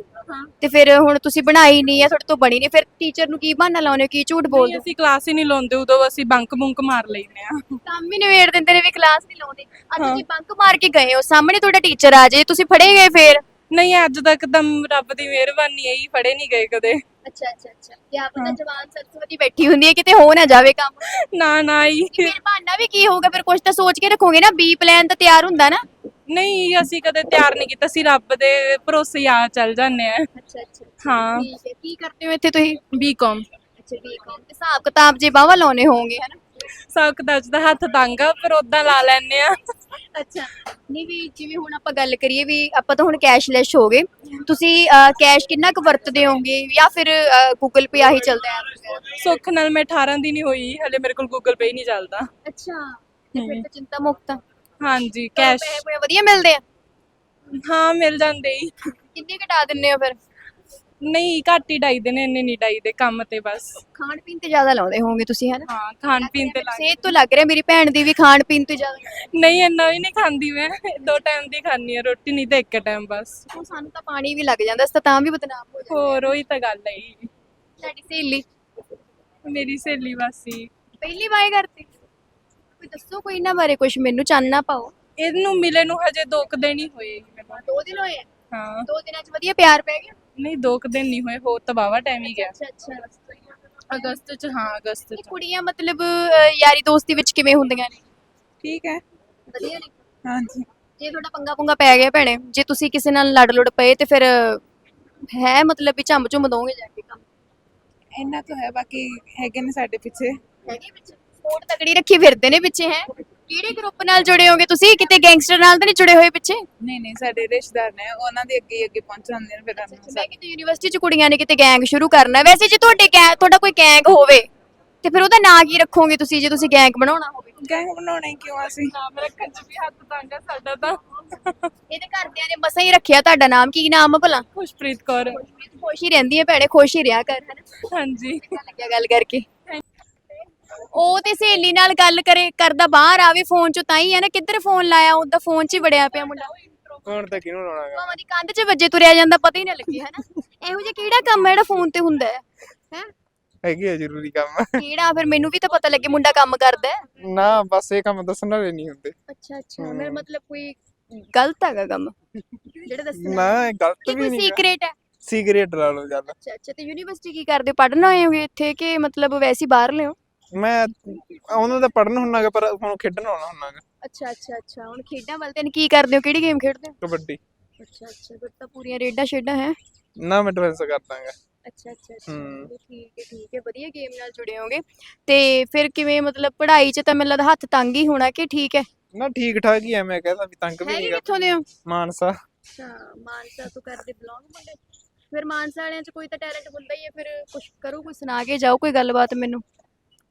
ਤੇ ਫਿਰ ਹੁਣ ਤੁਸੀਂ ਬਣਾਈ ਨਹੀਂ ਆ ਤੁਹਾਡੇ ਤੋਂ ਬਣੀ ਨਹੀਂ ਫਿਰ ਟੀਚਰ ਨੂੰ ਕੀ ਬਹਾਨਾ ਲਾਉਣੇ ਹੋ ਕੀ ਝੂਠ ਬੋਲਦੇ ਅਸੀਂ ਕਲਾਸ ਹੀ ਨਹੀਂ ਲਾਉਂਦੇ ਉਦੋਂ ਅਸੀਂ ਬੰਕ ਬੁੰਕ ਮਾਰ ਲੈਨੇ ਆ ਕੰਮ ਹੀ ਨਿਬੇੜ ਦਿੰਦੇ ਨੇ ਵੀ ਕਲਾਸ ਨਹੀਂ ਲਾਉਂਦੇ। ਅੱਜ ਹਾਂ। ਤੁਸੀਂ ਬੰਕ ਮਾਰ ਕੇ ਗਏ ਹੋ ਸਾਹਮਣੇ ਤੁਹਾਡਾ ਟੀਚਰ ਆ ਜੇ ਤੁਸੀਂ ਫੜੇ ਗਏ ਫਿਰ? ਨਹੀਂ ਅੱਜ ਤੱਕ ਤਾਂ ਰੱਬ ਦੀ ਮਿਹਰਬਾਨੀ ਹੈ ਹੀ ਫੜੇ ਨਹੀਂ ਗਏ ਕਦੇ। ਅੱਛਾ ਅੱਛਾ ਅੱਛਾ। ਕੀ ਪਤਾ ਜਵਾਨ ਸਰਸਵਤੀ ਬੈਠੀ ਹੁੰਦੀ ਹੈ ਕਿਤੇ ਹੋ ਨਾ ਜਾਵੇ ਕੰਮ। ਨਾ ਨਾ ਹੀ ਫਿਰ ਬਹਾਨਾ ਵੀ ਕੀ ਹੋਊਗਾ? ਫਿਰ ਕੁਝ ਤਾਂ ਸੋਚ ਕੇ ਰੱਖੋਗੇ ਨਾ ਬੀ ਪਲਾਨ ਤਾਂ ਤਿਆਰ ਹੁੰਦਾ ਨਾ। ਨਹੀਂ ਅਸੀਂ ਕਦੇ ਤਿਆਰ ਨਹੀਂ ਕੀਤਾ ਅਸੀਂ ਰੱਬ ਦੇ ਭਰੋਸੇ ਆ ਚੱਲ ਜਾਂਦੇ ਆ ਅੱਛਾ ਅੱਛਾ ਹਾਂ। ਠੀਕ ਹੈ ਕੀ ਕਰਦੇ ਹੋ ਇੱਥੇ ਤੁਸੀਂ? ਬੀਕਾਮ ਅੱਛਾ ਬੀਕਾਮ ਹਿਸਾਬ ਕਿਤਾਬ ਜੇ ਬਾਵਾ ਲਾਉਣੇ ਹੋਵੋਗੇ ਹਨਾ? ਸੌਕਦਾਜ ਦਾ ਹੱਥ ਤੰਗ ਪਰ ਉਦਾਂ ਲਾ ਲੈਨੇ ਆ। ਅੱਛਾ। ਨਹੀਂ ਵੀ ਜਿਵੇਂ ਹੁਣ ਆਪਾਂ ਗੱਲ ਕਰੀਏ ਵੀ ਆਪਾਂ ਤਾਂ ਹੁਣ ਕੈਸ਼ਲੈਸ ਹੋ ਗਏ। ਤੁਸੀਂ ਕੈਸ਼ ਕਿੰਨਾ ਕੁ ਵਰਤਦੇ ਹੋਗੇ ਜਾਂ ਫਿਰ ਗੂਗਲ ਪੇ ਆਹੀ ਚੱਲਦਾ ਹੈ? ਸੁੱਖ ਨਾਲ ਮੈਂ 18 ਦੀ ਨਹੀਂ ਹੋਈ ਹਲੇ ਮੇਰੇ ਕੋਲ ਗੂਗਲ ਪੇ ਨਹੀਂ ਚੱਲਦਾ। ਅੱਛਾ। ਫਿਰ ਤਾਂ ਚਿੰਤਾ ਮੁਕਤ ਹਾਂਜੀ ਕੈਸ਼ ਪੂਸੇ ਵਧੀਆ ਮਿਲਦੇ ਆ? ਹਾਂ ਮਿਲ ਜਾਂਦੇ ਹੀ। ਕਿੰਨੇ ਘਟਾ ਦਿੰਨੇ ਹੋ ਫਿਰ? ਨਹੀਂ ਘੱਟ ਹੀ ਡਾਈਦੇ ਨੇ ਇੰਨੇ ਨਹੀਂ ਡਾਈਦੇ ਕੰਮ ਤੇ ਬਸ। ਖਾਣ ਪੀਣ ਤੇ ਜ਼ਿਆਦਾ ਲਾਉਂਦੇ ਹੋਵੋਗੇ ਤੁਸੀਂ ਹਨਾ? ਹਾਂ ਖਾਣ ਪੀਣ ਤੇ ਲੱਗ ਸਿਹਤ ਤੋਂ ਲੱਗ ਰਿਹਾ ਮੇਰੀ ਭੈਣ ਦੀ ਵੀ ਖਾਣ ਪੀਣ ਤੇ ਜ਼ਿਆਦਾ। ਨਹੀਂ ਇੰਨਾ ਵੀ ਨਹੀਂ ਖਾਂਦੀ ਮੈਂ। ਦੋ ਟਾਈਮ ਦੀ ਖਾਂਦੀ ਆ ਰੋਟੀ ਨਹੀਂ ਤੇ ਇੱਕ ਟਾਈਮ ਬਸ। ਹੁਣ ਸਾਨੂੰ ਤਾਂ ਪਾਣੀ ਵੀ ਲੱਗ ਜਾਂਦਾ ਅਸੀਂ ਤਾਂ ਤਾਂ ਵੀ ਬਦਨਾਮ ਹੋ ਜਾਂਦੇ ਹੋਰ ਉਹੀ ਤਾਂ ਗੱਲ ਹੈ ਜੀ। ਸਾਡੀ ਸਹੇਲੀ? ਮੇਰੀ ਸਹੇਲੀ ਵਾਸੀ ਪਹਿਲੀ ਵਾਰ ਕਰਤੀ? ਕੋਈ ਦੱਸੋ ਕੋਈ ਇਹਨਾਂ ਬਾਰੇ ਕੁਝ ਮੈਨੂੰ ਚਾਨਣਾ ਪਾਓ। ਇਹਨੂੰ ਮਿਲੇ ਨੂੰ ਹਜੇ ਦੋ ਕੁ ਦਿਨ ਹੀ ਹੋਏ ਜੀ ਮੈਨੂੰ। ਦੋ ਦਿਨ ਹੋਏ ਆ? ਹਾਂ। ਦੋ ਦਿਨਾਂ 'ਚ ਵਧੀਆ ਪਿਆਰ ਪੈ ਗਿਆ? ਨਹੀਂ ਦੋ ਕੁ ਦਿਨ ਨਹੀਂ ਹੋਏ ਹੋ ਤਾਂ ਵਾਹਵਾ ਟਾਈਮ ਹੀ ਗਿਆ। ਅੱਛਾ ਅੱਛਾ। ਅਗਸਤ ਚ ਹਾਂ ਅਗਸਤ ਚ। ਕੁੜੀਆਂ ਮਤਲਬ ਅਹ, ਯਾਰੀ ਦੋਸਤੀ ਵਿੱਚ ਕਿਵੇਂ ਹੁੰਦੀਆਂ ਨੇ? ਠੀਕ ਹੈ। ਵਧੀਆ ਨੇ? ਹਾਂਜੀ। ਜੇ ਤੁਹਾਡਾ ਪੰਗਾ ਪੁੰਗਾ ਪੈ ਗਿਆ ਭੈਣੇ ਜੇ ਤੁਸੀਂ ਕਿਸੇ ਨਾਲ ਲੜ ਲੁੜ ਪਏ ਤੇ ਫਿਰ ਹੈ ਮਤਲਬ ਵੀ ਝੰਮ ਝੁੰਮ ਦੋਗੇ ਜਾ ਕੇ ਕੰਮ? ਇਹਨਾਂ ਤੋਂ ਹੈ ਬਾਕੀ ਹੈਗੇ ਨੇ ਸਾਡੇ ਪਿੱਛੇ। ਹੈਗੇ ਪਿੱਛੇ? ਸਪੋਰਟ ਤਕੜੀ ਰੱਖੀ ਫਿਰਦੇ ਨੇ ਪਿੱਛੇ ਹੈ? ਕਿਹੜੇ ਗਰੁੱਪ ਨਾਲ ਜੁੜੇ ਹੋਗੇ ਤੁਸੀਂ? ਕਿਤੇ ਗੈਂਗਸਟਰ ਨਾਲ ਤਾਂ ਨਹੀਂ ਜੁੜੇ ਹੋਏ ਪਿੱਛੇ? ਨਹੀਂ ਨਹੀਂ ਸਾਡੇ ਰਿਸ਼ਤੇਦਾਰ ਨੇ ਉਹਨਾਂ ਦੇ ਅੱਗੇ ਹੀ ਅੱਗੇ ਪਹੁੰਚ ਜਾਂਦੇ ਨੇ ਫਿਰ ਸਾਨੂੰ ਮੈਂ ਕਿਤੇ ਯੂਨੀਵਰਸਿਟੀ ਚ ਕੁੜੀਆਂ ਨੇ ਕਿਤੇ ਗੈਂਗ ਸ਼ੁਰੂ ਕਰਨਾ। ਹੈ। ਵੈਸੇ ਜੇ ਤੁਹਾਡੇ ਗੈਂਗ ਤੁਹਾਡਾ ਕੋਈ ਗੈਂਗ ਹੋਵੇ ਤੇ ਫਿਰ ਉਹਦਾ ਨਾਂ ਕੀ ਰੱਖੋਗੇ ਤੁਸੀਂ ਜੇ ਤੁਸੀਂ ਗੈਂਗ ਬਣਾਉਣਾ ਹੋਵੇ? ਗੈਂਗ ਬਣਾਉਣਾ ਹੀ ਕਿਉਂ ਅਸੀਂ? ਨਾਮ ਰੱਖਣ ਚ ਵੀ ਹੱਥ ਤੰਗ ਆ ਸਾਡਾ ਤਾਂ। ਇਹਦੇ ਘਰਦਿਆਂ ਨੇ ਮਸਾਂ ਹੀ ਰੱਖਿਆ ਤੁਹਾਡਾ ਨਾਮ। ਕੀ ਨਾਮ ਆ ਭਲਾ? ਖੁਸ਼ਪ੍ਰੀਤ ਕੌਰ। ਖੁਸ਼ ਹੀ ਰਹਿੰਦੀ ਹੈ ਭੈਣੇ ਖੁਸ਼ ਹੀ ਰਿਹਾ ਕਰ ਹਨਾ ਹਾਂਜੀ। ਲੱਗਿਆ ਗੱਲ ਕਰਕੇ। ਉਹ ਤੇ ਸਹੇਲੀ ਨਾਲ ਗੱਲ ਕਰੇ ਕਰਦਾ ਬਾਹਰ ਆਵੇ ਫੋਨ ਚੋਂ ਤਾਂ ਹੀ ਹੈ ਨਾ ਕਿੱਧਰ ਫੋਨ ਲਾਇਆ ਉਹਦਾ ਫੋਨ 'ਚ ਹੀ ਵੜਿਆ ਪਿਆ ਮੁੰਡਾ। ਹੁਣ ਤਾਂ ਕਿਹਨੂੰ ਲਾਉਣਾ ਗਾ? ਭਾਵੇਂ ਦੀ ਕੰਧ 'ਚ ਵੱਜੇ ਤੁਰਿਆ ਜਾਂਦਾ ਪਤਾ ਹੀ ਨਾ ਲੱਗੇ ਹਨਾ? ਇਹੋ ਜਿਹਾ ਕਿਹੜਾ ਕੰਮ ਹੈ ਜਿਹੜਾ ਫੋਨ ਤੇ ਹੁੰਦਾ ਹੈ ਹੈ? ਹੈਗੀ ਆ ਜ਼ਰੂਰੀ ਕੰਮ। ਕਿਹੜਾ? ਫਿਰ ਮੈਨੂੰ ਵੀ ਤਾਂ ਪਤਾ ਲੱਗੇ ਮੁੰਡਾ ਕੰਮ ਕਰਦਾ ਹੈ। ਨਾ ਬਸ ਇਹ ਕੰਮ ਦੱਸਣ ਵਾਲੇ ਨਹੀਂ ਹੁੰਦੇ। ਅੱਛਾ ਅੱਛਾ ਮੇਰਾ ਮਤਲਬ ਕੋਈ ਗਲਤ ਹੈਗਾ ਕੰਮ? ਜਿਹੜਾ ਦੱਸਣਾ ਨਾ ਇਹ ਗਲਤ ਕਿ ਵੀ ਕੋਈ ਨਹੀਂ ਸੀਕ੍ਰੇਟ ਹੈ? ਸਿਗਰਟ ਲਾ ਲਓ ਜਦ ਅੱਛਾ ਅੱਛਾ ਤੇ ਯੂਨੀਵਰਸਿਟੀ ਕੀ ਕਰਦੇ? ਪੜਨ ਆਏ ਹੋਗੇ ਇੱਥੇ ਕਿ ਮਤਲਬ ਵੈਸੇ ਹੀ ਬਾਹਰ ਲਿਓ ਮੈਂ ਉਹਨਾਂ ਦਾ ਪੜਨ ਹੁੰਨਾਗਾ ਪਰ ਹੁਣ ਖੇਡਣ ਆਉਣਾ ਹੁੰਨਾਗਾ ਅੱਛਾ ਅੱਛਾ ਅੱਛਾ। ਹੁਣ ਖੇਡਾਂ ਵੱਲ ਤੇ ਕੀ ਕਰਦੇ ਹੋ? ਕਿਹੜੀ ਗੇਮ ਖੇਡਦੇ ਹੋ? ਕਬੱਡੀ। ਅੱਛਾ ਅੱਛਾ। ਫਿਰ ਤਾਂ ਪੂਰੀਆਂ ਰੇਡਾਂ ਸ਼ੇਡਾਂ ਹੈ? ਨਾ ਮੈਂ ਡਿਫੈਂਸ ਕਰਦਾਗਾ ਅੱਛਾ ਅੱਛਾ ਅੱਛਾ। ਹੂੰ। ਚਲੋ ਠੀਕ ਹੈ ਠੀਕ ਹੈ। ਵਧੀਆ ਗੇਮ ਨਾਲ ਜੁੜੇ ਹੋਗੇ। ਤੇ ਫਿਰ ਕਿਵੇਂ ਮਤਲਬ ਪੜ੍ਹਾਈ 'ਚ ਤਾਂ ਮੈਨੂੰ ਲੱਗਦਾ ਹੱਥ ਤੰਗ ਹੀ ਹੋਣਾ ਕਿ ਠੀਕ ਹੈ? ਨਾ ਠੀਕ ਠਾਕ ਹੀ ਐ ਮੈਂ ਕਹਿੰਦਾ ਵੀ ਤੰਗ ਵੀ ਹੈਗੇ ਨਹੀਂ ਕਿੱਥੋਂ ਦੇ ਹੋ? ਮਾਨਸਾ। ਅੱਛਾ ਮਾਨਸਾ ਤੋਂ ਕਰਦੇ ਬਲੌਂਗ ਮੁੰਡੇ। ਫਿਰ ਮਾਨਸਾ ਵਾਲਿਆਂ 'ਚ ਕੋਈ ਤਾਂ ਟੈਲੈਂਟ ਹੁੰਦਾ ਹੀ ਹੈ ਫਿਰ ਕੁਝ ਕਰੋ ਕੋਈ ਸੁਣਾ ਕੇ ਜਾਓ ਕੋਈ ਗੱਲਬਾਤ ਮੈਨੂੰ।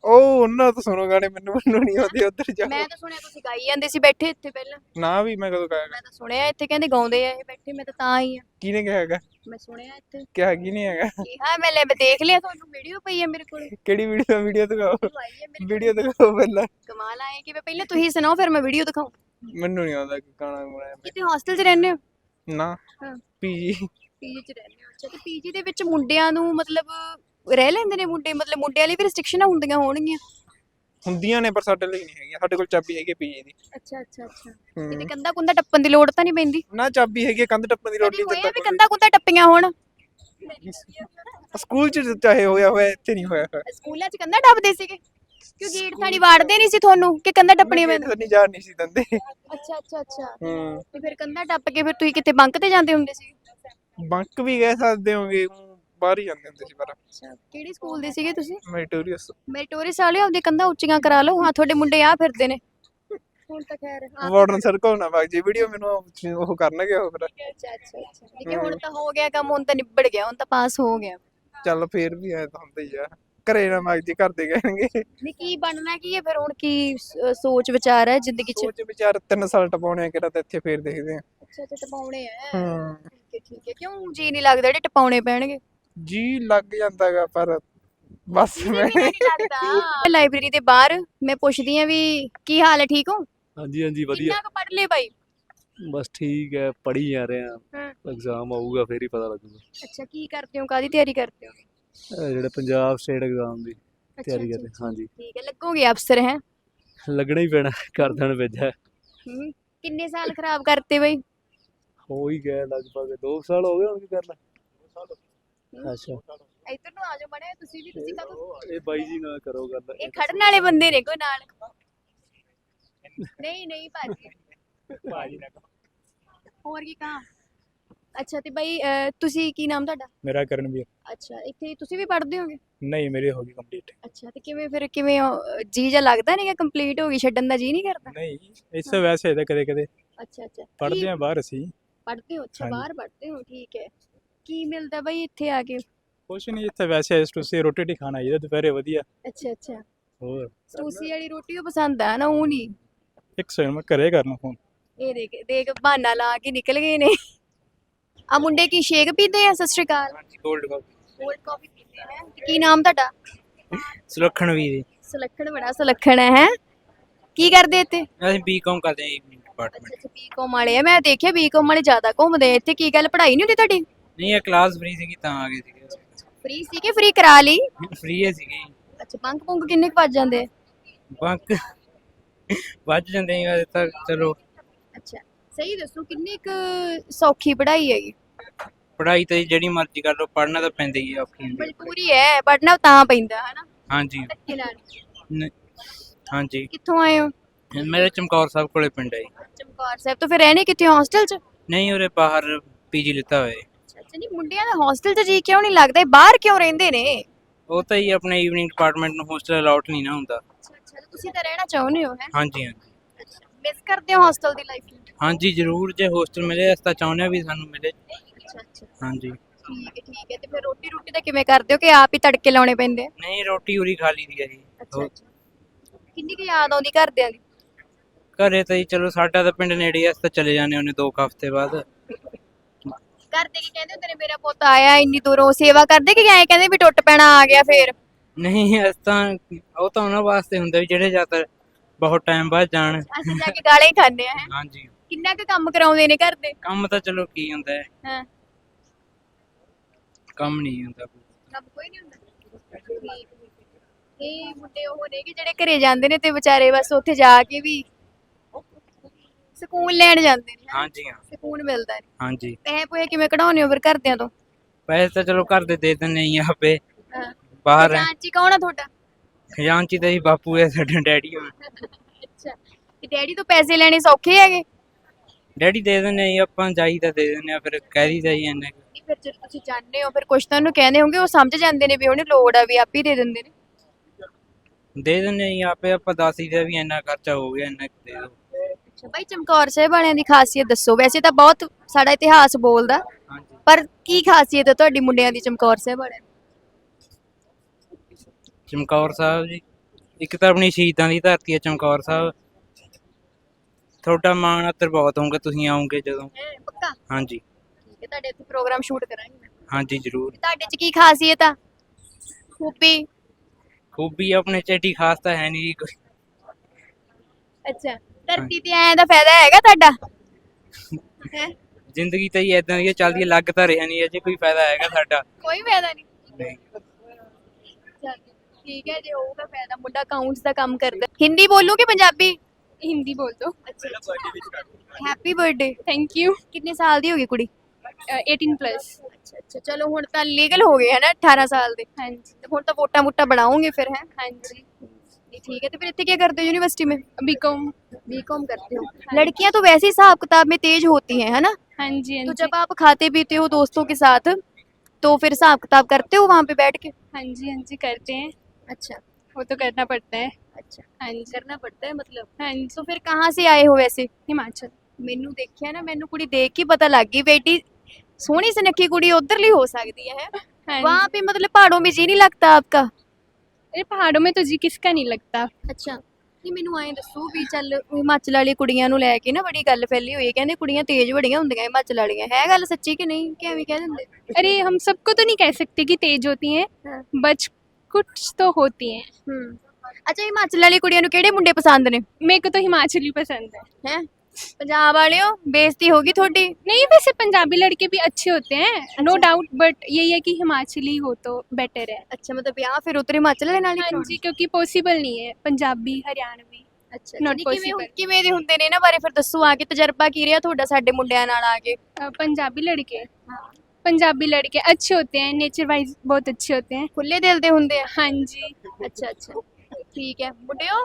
ਉਹ ਉਹਨਾਂ ਤੋਂ ਸੁਣੋ ਗਾਣੇ ਮੈਨੂੰ ਮੈਨੂੰ ਨਹੀਂ ਆਉਂਦੇ ਉੱਧਰ ਜਾ ਮੈਂ ਤਾਂ ਸੁਣਿਆ ਤੁਸੀਂ ਗਾਈ ਜਾਂਦੇ ਸੀ ਬੈਠੇ ਇੱਥੇ ਪਹਿਲਾਂ। ਨਾ ਵੀ ਮੈਂ ਕਦੋਂ ਕਹਾਂਗਾ ਮੈਂ ਤਾਂ ਸੁਣਿਆ ਇੱਥੇ ਕਹਿੰਦੇ ਗਾਉਂਦੇ ਆ ਇਹ ਬੈਠੇ ਮੈਂ ਤਾਂ ਤਾਂ ਆਈ ਆ। ਕਿਹਨੇ ਕਿਹਾ ਹੈਗਾ? ਮੈਂ ਸੁਣਿਆ ਇੱਥੇ। ਕਿਹਾ ਕੀ ਨਹੀਂ ਹੈਗਾ? ਕੀ ਹਾਂ ਮੈਂ ਲੈ ਮੈਂ ਦੇਖ ਲਿਆ ਤੁਹਾਨੂੰ ਵੀਡੀਓ ਪਈ ਹੈ ਮੇਰੇ ਕੋਲ। ਕਿਹੜੀ ਵੀਡੀਓ? ਵੀਡੀਓ ਦਿਖਾਓ। ਵੀਡੀਓ ਦਿਖਾਓ ਪਹਿਲਾਂ। ਕਮਾਲ ਆਏ ਕਿ ਪਹਿਲਾਂ ਤੁਸੀਂ ਸੁਣਾਓ ਫਿਰ ਮੈਂ ਵੀਡੀਓ ਦਿਖਾਉਂ। ਮੈਨੂੰ ਨਹੀਂ ਆਉਂਦਾ ਕਿ ਗਾਣਾ ਬਣਾਇਆ ਕਿਤੇ ਹੌਸਟਲ 'ਚ ਰਹਿੰਦੇ ਹੋ? ਨਾ। ਪੀਜੀ ਪੀਜੀ 'ਚ ਰਹਿੰਦੇ ਹੋ। ਅੱਛਾ ਤੇ ਪੀਜੀ ਦੇ ਵਿੱਚ ਮੁੰਡਿਆਂ ਨੂੰ ਮਤਲਬ ਰਹਿ ਲੈਂਦੇ ਨੇ ਮੁੰਡੇ ਮਤਲਬ ਮੁੰਡਿਆਂ ਲਈ ਵੀ ਰੈਸਟ੍ਰਿਕਸ਼ਨਾਂ ਹੁੰਦੀਆਂ ਹੋਣਗੀਆਂ। ਹੁੰਦੀਆਂ ਨੇ ਪਰ ਸਾਡੇ ਲਈ ਨਹੀਂ ਹੈਗੀਆਂ। ਸਾਡੇ ਕੋਲ ਚਾਬੀ ਹੈਗੀ ਪੀਜੀ ਦੀ। ਅੱਛਾ ਅੱਛਾ ਅੱਛਾ। ਕਿਤੇ ਕੰਦਾ ਕੁੰਦਾ ਟੱਪਣ ਦੀ ਲੋੜ ਤਾਂ ਨਹੀਂ ਪੈਂਦੀ। ਨਾ ਚਾਬੀ ਹੈਗੀ ਹੈ, ਕੰਧ ਟੱਪਣ ਦੀ ਲੋੜ ਨਹੀਂ ਹੋਇਆ ਵੀ ਕੰਦਾ ਕੁੰਦਾ ਟੱਪੀਆਂ ਹੋਣ? ਸਕੂਲ ਚ ਚਾਹੇ ਹੋਇਆ ਹੋਇਆ ਇੱਥੇ ਨਹੀਂ ਹੋਇਆ ਹੋਇਆ। ਸਕੂਲਾਂ 'ਚ ਕੰਦਾ ਟੱਪਦੇ ਸੀਗੇ? ਕਿਉਂ ਗੇਟ ਥਾਣੀ ਵਾੜਦੇ ਨਹੀਂ ਸੀ ਤੁਹਾਨੂੰ ਕਿ ਕੰਦਾ ਟੱਪਣੀਆਂ ਮੈਂ ਪੈਂਦੀਆਂ? ਨਹੀਂ ਜਾਣ ਨਹੀਂ ਸੀ ਦਿੰਦੇ। ਅੱਛਾ ਅੱਛਾ ਅੱਛਾ। ਹੂੰ। ਤੇ ਫਿਰ ਕੰਦਾ ਟੱਪ ਕੇ ਫਿਰ ਤੁਸੀਂ ਕਿਤੇ ਬੰਕ ਤੇ ਜਾਂਦੇ ਹੁੰਦੇ ਸੀ? ਬੰਕ ਵੀ ਕਹਿ ਸਕਦੇ ਹੋਗੇ। ਊਂ ਬਾਹਰ ਹੀ ਜਾਂਦੇ ਹੁੰਦੇ ਸੀ ਪਰ। ਅੱਛਾ ਕਿਹੜੀ ਸਕੂਲ ਦੇ ਸੀਗੇ ਤੁਸੀਂ? ਮੈਰੀਟੋਰੀਅਸ ਮੈਰੀਟੋਰੀਅਸ ਵਾਲੇ ਆਪਦੇ ਕੰਦਾ ਉੱਚੀਆਂ ਕਰਾ ਲਓ ਹਾਂ ਤੁਹਾਡੇ ਮੁੰਡੇ ਆ ਫਿਰਦੇ ਨੇ। ਹੁਣ ਤਾਂ ਖੈਰ ਵਾਰਡਨ ਸਰ ਕੋਲ ਨਾ ਭਾਗ ਜੀ ਵੀਡੀਓ ਮੈਨੂੰ ਉਹ- ਉਹ ਕਰਨਗੇ ਉਹ ਫਿਰ। ਅੱਛਾ ਅੱਛਾ ਅੱਛਾ ਲੇਕਿਨ ਹੁਣ ਤਾਂ ਹੋ ਗਿਆ ਕੰਮ ਹੁਣ ਤਾਂ ਨਿਬੜ ਗਿਆ ਹੁਣ ਤਾਂ ਪਾਸ ਹੋ ਗਿਆ। ਚੱਲ ਫੇਰ ਵੀ ਐ ਤਾਂ ਹੁੰਦਾ ਹੀ ਆ। ਘਰੇ ਨਾ ਭਾਗ ਜੀ ਘਰ ਦੇ ਕਹਿਣਗੇ। ਨਹੀਂ ਕੀ ਬਣਨਾ ਕੀ ਹੈ ਫਿਰ ਹੁਣ ਕੀ ਸ- ਸੋਚ ਵਿਚਾਰ ਹੈ ਜ਼ਿੰਦਗੀ 'ਚ? ਸੋਚ ਵਿਚਾਰ ਤਿੰਨ ਸਾਲ ਟਪਾਉਣੇ ਆ ਕਿਹੜਾ ਤਾਂ ਇੱਥੇ ਫੇਰ ਦੇਖਦੇ ਆ। ਅੱਛਾ ਅੱਛਾ ਟਪਾਉਣੇ ਆ। ਹੂੰ। ਠੀਕ ਹੈ ਠੀਕ ਹੈ ਕਿਉਂ ਜੀ ਨਹੀਂ ਲੱਗਦਾ ਜਿਹੜੇ ਟਪਾਉਣੇ ਪੈਣਗੇ? ਜੀ ਲੱਗ ਜਾਂਦਾਗਾ ਪਰ ਬਸ ਮੈਂ ਲਾਇਬ੍ਰੇਰੀ ਦੇ ਬਾਹਰ ਮੈਂ ਪੁੱਛਦੀ ਆ ਵੀ ਕੀ ਹਾਲ ਹੈ ਠੀਕ ਹੋ? ਹਾਂਜੀ ਹਾਂਜੀ ਵਧੀਆ। ਕਿੰਨਾ ਕੁ ਪੜ੍ਹ ਲਏ ਬਾਈ? ਬਸ ਠੀਕ ਹੈ ਪੜ੍ਹੀ ਜਾ ਰਹੇ ਆ। ਐਗਜ਼ਾਮ ਆਊਗਾ ਫੇਰ ਹੀ ਪਤਾ ਲੱਗੂਗਾ। ਅੱਛਾ ਕੀ ਕਰਦੇ ਹੋ ਕਾਦੀ ਤਿਆਰੀ ਕਰਦੇ ਹੋ? ਇਹ ਜਿਹੜੇ ਪੰਜਾਬ ਸਟੇਟ ਐਗਜ਼ਾਮ ਦੀ ਤਿਆਰੀ ਕਰਦੇ। ਹਾਂਜੀ। ਠੀਕ ਹੈ ਲੱਗੋਗੇ ਅਫਸਰ ਹੈ? ਲੱਗਣਾ ਹੀ ਪੈਣਾ ਕਰ ਦੇਣ ਹੂੰ। ਕਿੰਨੇ ਸਾਲ ਖਰਾਬ ਕਰਤੇ ਬਈ? ਹੋ ਹੀ ਗਿਆ ਲਗਭਗ 2 ਸਾਲ ਹੋ ਗਏ ਹੁਣ ਕੀ ਕਰਨਾ। ਅੱਛਾ। ਇੱਧਰ ਨੂੰ ਆ ਜਾਓ ਮੜੇ ਤੁਸੀਂ ਵੀ ਤੁਸੀਂ ਕਦੋਂ ਇਹ ਬਾਈ ਜੀ ਨਾਲ ਕਰੋ ਗੱਲ। ਇਹ ਖੜਨ ਵਾਲੇ ਬੰਦੇ ਨੇ ਕੋਈ ਨਾਲ। ਨਹੀਂ ਨਹੀਂ ਭਾਜੀ। ਹੋਰ ਕੀ ਕਹਾਂ? ਅੱਛਾ ਤੇ ਬਈ ਅਹ, ਤੁਸੀਂ ਕੀ ਨਾਮ ਤੁਹਾਡਾ? ਮੇਰਾ ਕਰਨਵੀਰ। ਅੱਛਾ ਇੱਥੇ ਤੁਸੀਂ ਵੀ ਪੜ੍ਹਦੇ ਹੋਗੇ? ਨਹੀਂ ਮੇਰੇ ਹੋ ਗਈ ਕੰਪਲੀਟ ਅੱਛਾ ਤੇ ਕਿਵੇਂ ਫਿਰ ਕਿਵੇਂ ਉਹ, ਜੀ ਜਾਂ ਲੱਗਦਾ ਨਹੀਂ ਕਿ ਕੰਪਲੀਟ ਹੋ ਗਈ ਛੱਡਣ ਦਾ ਜੀ ਨਹੀਂ ਕਰਦਾ? ਨਹੀਂ ਇਸੇ ਵੈਸੇ ਤਾਂ ਕਦੇ ਕਦੇ ਅੱਛਾ ਅੱਛਾ। ਪੜ੍ਹਦੇ ਆ ਬਾਹਰ ਅਸੀਂ। ਪੜ੍ਹਦੇ ਹੋ ਅੱਛਾ ਹਾਂਜੀ। ਬਾਹਰ ਪੜ੍ਹਦੇ ਹੋ ਠੀਕ ਹੈ। ਕੀ ਮਿਲਦਾ ਬਈ ਇੱਥੇ ਆ ਕੇ? ਕੁਛ ਨਹੀਂ ਇੱਥੇ ਵੈਸੇ ਤੁਸੀਂ ਰੋਟੀ ਟੀ ਖਾਣਾ ਇਹਦਾ ਦੁਪਹਿਰੇ ਵਧੀਆ। ਅੱਛਾ ਅੱਛਾ। ਹੋਰ? ਸੂਸੀ ਵਾਲੀ ਰੋਟੀ ਉਹ ਪਸੰਦ ਆ ਨਾ ਉਹ ਨਹੀਂ? ਇੱਕ ਸੈਕਿੰਡ ਮੈਂ ਘਰੇ ਕਰਨਾ ਫੋਨ ਇਹ ਦੇਖ ਦੇਖ ਬਹਾਨਾ ਲਾ ਕੇ ਨਿਕਲ ਗਏ ਨੇ। ਆ ਮੁੰਡੇ ਕੀ ਸ਼ੇਕ ਪੀਂਦੇ ਆ Sat Sri Akal? Gold copy cold coffee ਪੀਂਦੇ ਤੇ ਕੀ ਨਾਮ ਤੁਹਾਡਾ? ਸੁਲੱਖਣ ਵੀ ਦੀ ਸੁਲੱਖਣ ਬੜਾ ਸੁਲੱਖਣ ਹੈ ਹੈਂ? ਕੀ ਕਰਦੇ ਇੱਥੇ? ਅਸੀਂ ਬੀਕਾਮ ਕਰਦੇ ਹਾਂ ਇਵਨਿੰਗ ਡਿਪਾਰਟਮੈਂਟ ਅੱਛਾ ਅੱਛਾ ਬੀਕਾਮ ਵਾਲੇ ਆ। ਮੈਂ ਦੇਖਿਆ ਬੀਕਾਮ ਵਾਲੇ ਜ਼ਿਆਦਾ ਘੁੰਮਦੇ ਆ। ਇੱਥੇ ਕੀ ਗੱਲ ਪੜ੍ਹਾਈ ਨਹੀਂ ਹੁੰਦੀ ਤੁਹਾਡੀ? ਨਹੀਂ ਇਹ ਕਲਾਸ ਫ੍ਰੀ ਸੀਗੀ ਤਾਂ ਆ ਗਏ ਸੀਗੇ। ਫ੍ਰੀ ਸੀ ਕਿ ਫ੍ਰੀ ਕਰਾ ਲਈ? ਫ੍ਰੀ ਹੈ ਸੀਗੀ। ਅੱਛਾ ਬੰਕ ਪੁੰਕ ਕਿੰਨੇ ਕੁ ਵੱਜ ਜਾਂਦੇ? ਆ? ਬੰਕ ਵੱਜ ਜਾਂਦੇ ਆ ਤਾਂ ਚਲੋ। ਅੱਛਾ ਸਹੀ ਦੱਸੋ ਕਿੰਨੀ ਕੁ ਸੌਖੀ ਪੜ੍ਹਾਈ ਹੈਗੀ? ਪੜ੍ਹਾਈ ਤਾਂ ਜੀ ਜਿਹੜੀ ਮਰਜ਼ੀ ਕਰ ਲਓ ਪੜ੍ਹਨਾ ਤਾਂ ਪੈਂਦਾ ਹੀ ਹੈ ਔਖੀ ਹੁੰਦੀ ਹੈ। ਮਜਬੂਰੀ ਹੈ ਪੜ੍ਹਨਾ ਤਾਂ ਪੈਂਦਾ ਹੈ ਨਾ ਹਾਂਜੀ। ਧੱਕੇ ਨਾਲ। ਨ- ਹਾਂਜੀ। ਕਿੱਥੋਂ ਆਏ ਹੋ? ਮੇਰੇ ਚਮਕੌਰ ਸਾਹਿਬ ਕੋਲੇ ਪਿੰਡ ਹੈ ਜੀ। ਚਮਕੌਰ ਸਾਹਿਬ ਤੋਂ ਫਿਰ ਰਹਿਣੇ ਕਿੱਥੇ ਹੋਸਟਲ 'ਚ? ਨਹੀਂ ਉਰੇ ਬਾਹਰ ਪੀਜੀ ਲਿੱਤਾ ਹੋਇਆ ਹੈ। ਨਹੀਂ ਮੁੰਡਿਆਂ ਦਾ ਹੋਸਟਲ 'ਚ ਜੀ ਕਿਉਂ ਨਹੀਂ ਲੱਗਦਾ? ਇਹ ਬਾਹਰ ਕਿਉਂ ਰਹਿੰਦੇ ਨੇ? ਉਹ ਤਾਂ ਹੀ ਆਪਣੇ ਇਵਨਿੰਗ ਡਿਪਾਰਟਮੈਂਟ ਨੂੰ ਹੋਸਟਲ ਅਲਾਉਟ ਨਹੀਂ ਨਾ ਹੁੰਦਾ। ਅੱਛਾ ਅੱਛਾ ਤੁਸੀਂ ਤਾਂ ਰਹਿਣਾ ਚਾਹੁੰਦੇ ਹੋ ਹੈ? ਹਾਂਜੀ ਹਾਂਜੀ। ਮਿਸ ਕਰਦੇ ਹੋ ਹੋਸਟਲ ਦੀ ਲਾਈਫ ਹਾਂਜੀ ਜ਼ਰੂਰ ਜੇ ਹੋਸਟਲ ਮਿਲੇ ਅਸੀਂ ਤਾਂ ਚਾਹੁੰਦੇ ਹਾਂ ਵੀ ਸਾਨੂੰ ਮਿਲੇ। ਅੱਛਾ ਅੱਛਾ। ਹਾਂਜੀ। ਠੀਕ ਹੈ ਠੀਕ ਹੈ ਤੇ ਫਿਰ ਰੋਟੀ ਰੋਟੀ ਦਾ ਕਿਵੇਂ ਕਰਦੇ ਹੋ ਕਿ ਆਪ ਹੀ ਤੜਕੇ ਲਾਉਣੇ ਪੈਂਦੇ ਆ? ਨਹੀਂ ਰੋਟੀ ਉਰੀ ਖਾ ਲਈ ਦੀ ਹੈ ਜੀ। ਅੱਛਾ ਅੱਛਾ। ਕਿੰਨੀ ਕੁ ਯਾਦ ਆਉਂਦੀ ਘਰਦਿਆਂ ਦੀ? ਘਰੇ ਤਾਂ ਜੀ ਚਲੋ ਸਾਡਾ ਤਾਂ ਪਿੰਡ ਨੇੜੇ ਆ ਅਸੀਂ ਤਾਂ ਚਲੇ ਜਾਂਦੇ ਉਹਨੇ ਦੋ ਕੁ ਹਫ਼ਤੇ ਬਾਅਦ। ਘਰ ਦੇ ਕੀ ਕਹਿੰਦੇ ਹੁੰਦੇ ਨੇ ਮੇਰਾ ਪੁੱਤ ਆਇਆ ਇੰਨੀ ਦੂਰੋਂ ਸੇਵਾ ਕਰਦੇ ਕਿ ਐਂ ਕਹਿੰਦੇ ਵੀ ਟੁੱਟ ਪੈਣਾ ਆ ਗਿਆ ਫੇਰ। ਨਹੀਂ ਅਸੀਂ ਤਾਂ ਉਹ ਤਾਂ ਉਹਨਾਂ ਵਾਸਤੇ ਹੁੰਦਾ ਵੀ ਜਿਹੜੇ ਜ਼ਿਆਦਾ ਬਹੁਤ ਟਾਈਮ ਬਾਅਦ ਜਾਣ। ਅਸੀਂ ਜਾ ਕੇ ਗਾਲਾਂ ਹੀ ਖਾਂਦੇ ਆ ਹੈਂ। ਹਾਂਜੀ। ਕਿੰਨਾ ਕੁ ਕੰਮ ਕਰਾਉਂਦੇ ਨੇ ਘਰ ਦੇ? ਕੰਮ ਤਾਂ ਚਲੋ ਕੀ ਹੁੰਦਾ ਹੈ। ਹਾਂ। ਕੰਮ ਨਹੀਂ ਹੁੰਦਾ ਕੰਮ ਕੋਈ ਨਹੀਂ ਹੁੰਦਾ। ਠੀਕ। ਇਹ ਮੁੰਡੇ ਉਹ ਨੇ ਕਿ ਜਿਹੜੇ ਘਰੇ ਜਾਂਦੇ ਨੇ ਤੇ ਵਿਚਾਰੇ ਬਸ ਉੱਥੇ ਜਾ ਕੇ ਵੀ ਸਕੂਨ ਲੈਣ ਜਾਂਦੇ ਨੇ। ਹੈਂ। ਹਾਂਜੀ ਹਾਂ। ਸਕੂਨ ਮਿਲਦਾ ਨੇ। ਹਾਂਜੀ। ਪੈਸੇ ਪੋਏ ਕਿਵੇਂ ਕਢਾਉਣੇ ਹੋ ਫਿਰ ਘਰਦਿਆਂ ਤੋਂ? ਪੈਸੇ ਤਾਂ ਚਲੋ ਘਰ ਦੇ ਦੇ ਦਿੰਦੇ ਹੀ ਆ ਆਪੇ। ਹਾਂ। ਬਾਹਰ ਹੈ ਜਾਂਚੀ ਕੌਣ ਆ ਤੁਹਾਡਾ? ਖਜ਼ਾਨਚੀ ਤਾਂ ਹੀ ਬਾਪੂ ਹੈ ਸਾਡਾ ਡੈਡੀ ਆ। ਅੱਛਾ। ਤੇ ਡੈਡੀ ਤੋਂ ਪੈਸੇ ਲੈਣੇ ਸੌਖੇ ਹੈਗੇ? ਡੈਡੀ ਦੇ ਦਿੰਦੇ ਆ ਆਪਾਂ ਜਾਈ ਤਾਂ ਦੇ ਦਿੰਦੇ ਆ ਫਿਰ ਕਹਿ ਹੀ ਇੰਨੇ ਕੁ। ਨਹੀਂ ਫਿਰ ਜਦੋਂ ਤੁਸੀਂ ਜਾਣਦੇ ਹੋ ਫਿਰ ਕੁਛ ਤਾਂ ਉਹਨੂੰ ਕਹਿੰਦੇ ਹੋਗੇ ਉਹ ਸਮਝ ਜਾਂਦੇ ਨੇ ਵੀ ਉਹਨੂੰ ਲੋੜ ਆ ਵੀ ਆਪ ਹੀ ਦੇ ਦਿੰਦੇ ਨੇ। ਦੇ ਦਿੰਦੇ ਹੀ ਆਪੇ ਆਪਾਂ ਦੱਸ ਹੀ ਦੇ ਵੀ ਇੰਨਾ ਖਰਚਾ ਹੋ ਗਿਆ ਇੰਨਾ ਕੁ ਦੇ ਦਿਓ। ਅੱਛਾ ਭਾਈ ਚਮਕੌਰ ਸਾਹਿਬ ਵਾਲਿਆਂ ਦੀ ਖਾਸੀਅਤ ਦੱਸੋ। ਵੈਸੇ ਤਾਂ ਬਹੁਤ ਸਾਡਾ ਇਤਿਹਾਸ ਬੋਲਦਾ ਪਰ ਕੀ ਖਾਸੀਅਤ ਹੈ ਤੁਹਾਡੀ ਮੁੰਡਿਆਂ ਦੀ ਚਮਕੌਰ ਸਾਹਿਬ ਵਾਲਿਆਂ ਦੀ? ਚਮਕੌਰ ਸਾਹਿਬ ਜੀ ਇੱਕ ਤਾਂ ਆਪਣੀ ਸ਼ਹੀਦਾਂ ਦੀ ਧਰਤੀ ਹੈ ਚਮਕੌਰ ਸਾਹਿਬ। ਤੁਹਾਡਾ ਮਾਣ ਅਤਰ ਬਹੁਤ ਹੋਊਗਾ ਤੁਸੀਂ ਆਓਗੇ ਜਦੋਂ। ਹੈ ਪੱਕਾ? ਹਾਂਜੀ। ਠੀਕ ਹੈ ਤੁਹਾਡੇ ਇੱਥੇ ਪ੍ਰੋਗਰਾਮ ਸ਼ੂਟ ਕਰਾਂਗੇ ਮੈਂ। ਹਾਂਜੀ ਜ਼ਰੂਰ। ਤੁਹਾਡੇ 'ਚ ਕੀ ਖਾਸੀਅਤ ਆ? ਖੂਬੀ? ਖੂਬੀ ਆਪਣੇ ਚ ਏਡੀ ਖਾਸ ਤਾਂ ਹੈ ਨਹੀਂ ਜੀ ਕੋਈ। ਅੱਛਾ। ਧਰਤੀ ਤੇ ਆਇਆ ਦਾ ਫਾਇਦਾ ਹੈਗਾ ਤੁਹਾਡਾ ਹੈ ਜ਼ਿੰਦਗੀ ਤਾਂ ਹੀ ਇਦਾਂ ਦੀ ਹੈ, ਚੱਲਦੀ ਹੈ, ਲੱਗ ਤਾਂ ਰਿਹਾ ਨਹੀਂ ਅਜੇ ਕੋਈ ਫਾਇਦਾ ਹੈਗਾ ਸਾਡਾ ਕੋਈ ਫਾਇਦਾ ਨਹੀਂ ਨਹੀਂ ਚੱਲ, ਠੀਕ ਹੈ ਜੇ ਹੋਊਗਾ ਫਾਇਦਾ ਮੁੰਡਾ ਅਕਾਊਂਟਸ ਦਾ ਕੰਮ ਕਰਦਾ ਹਿੰਦੀ ਬੋਲੋਗੇ ਪੰਜਾਬੀ हिंदी बोल दो ਹੈਪੀ ਬਰਥਡੇ थैंक यू ਕਿੰਨੇ ਸਾਲ ਦੀ ਹੋ ਗਈ ਕੁੜੀ एटीन प्लस ਅੱਛਾ ਅੱਛਾ ਚਲੋ ਹੁਣ ਤਾਂ ਲੀਗਲ ਹੋ ਗਏ ਹੈ ਨਾ 18 ਸਾਲ ਦੇ हाँ जी ਤੇ ਹੁਣ ਤਾਂ ਵੋਟਾਂ ਵੋਟਾਂ ਬਣਾਓਗੇ ਫਿਰ ਹੈ हाँ जी ठीक है तो फिर इतने क्या करते हो यूनिवर्सिटी में बी कॉम बीकॉम करते हो लड़कियां तो वैसे ही हिसाब किताब में तेज होती हैं है ना हाँ जी हाँ तो जी जब आप खाते पीते हो दोस्तों के साथ तो फिर हिसाब किताब करते हो वहाँ पे बैठ के हाँ जी हाँ जी करते हैं अच्छा वो तो करना पड़ता है अच्छा हाँ जी करना पड़ता है मतलब हाँ जी तो फिर कहाँ से आए हो वैसे हिमाचल ਮੈਨੂੰ ਦੇਖਿਆ ਨਾ ਮੈਨੂੰ ਕੁੜੀ ਦੇਖ ਕੇ ਪਤਾ ਲੱਗ ਗਈ ਬੇਟੀ सोहनी सुनक्खी कुड़ी उधरली हो सकती है हाँ वहाँ पे मतलब पहाड़ों में जी नहीं लगता आपका अरे पहाड़ों में तो जी किसका नहीं लगता ਅੱਛਾ ਨਹੀਂ ਮੈਨੂੰ ਐਂ ਦੱਸੋ ਵੀ ਚੱਲ ਹਿਮਾਚਲ ਵਾਲੀ ਕੁੜੀਆਂ ਨੂੰ ਲੈ ਕੇ ਨਾ ਬੜੀ ਗੱਲ ਫੈਲੀ ਹੋਈ ਹੈ ਕਹਿੰਦੇ ਕੁੜੀਆਂ ਤੇਜ਼ ਬੜੀਆਂ ਹੁੰਦੀਆਂ ਹਿਮਾਚਲ ਵਾਲੀਆਂ ਹੈ ਗੱਲ ਸੱਚੀ ਕਿ ਨਹੀਂ ਕਿ ਐਵੇਂ ਕਹਿ ਦਿੰਦੇ अरे हम सबको तो नहीं कह सकते कि तेज होती हैं हाँ। बच कुछ तो होती हैं ਹੂੰ ਅੱਛਾ ਹਿਮਾਚਲ ਵਾਲੀ ਕੁੜੀਆਂ ਨੂੰ ਕਿਹੜੇ ਮੁੰਡੇ ਪਸੰਦ ਨੇ मेरे को तो हिमाचली पसंद है ਹੈ ਪੰਜਾਬ ਵਾਲਿਓ ਬੇਇੱਜ਼ਤੀ ਹੋ ਗਈ ਤੁਹਾਡੀ नहीं वैसे पंजाबी लड़के भी अच्छे होते हैं नो डाउट बट यही है कि हिमाचली हो तो बेटर है ਅੱਛਾ ਮਤਲਬ ਵਿਆਹ ਫਿਰ ਉਤਰ ਹਿਮਾਚਲ ਦੇ ਨਾਲ ਹੀ हाँ ਕਰਾਉਣਾ? जी क्योंकि पॉसिबल नहीं है पंजाबी हरियाणवी ਅੱਛਾ not ਨਹੀਂ, ਕਿਵੇਂ possible. ਕਿਵੇਂ ਦੇ ਹੁੰਦੇ ਨੇ ਇਹਨਾਂ ਬਾਰੇ ਫਿਰ ਦੱਸੋ ਆ ਕੇ ਤਜਰਬਾ ਕੀ ਰਿਹਾ ਤੁਹਾਡਾ ਸਾਡੇ ਮੁੰਡਿਆਂ ਨਾਲ ਆ ਕੇ अ, पंजाबी लड़के पंजाबी लड़के अच्छे होते हैं नेचर वाइज बहुत अच्छे होते हैं ਖੁੱਲੇ ਦਿਲ ਦੇ ਹੁੰਦੇ ਆ हाँ जी ਅੱਛਾ ਅੱਛਾ ਠੀਕ ਹੈ ਮੁੰਡਿਓ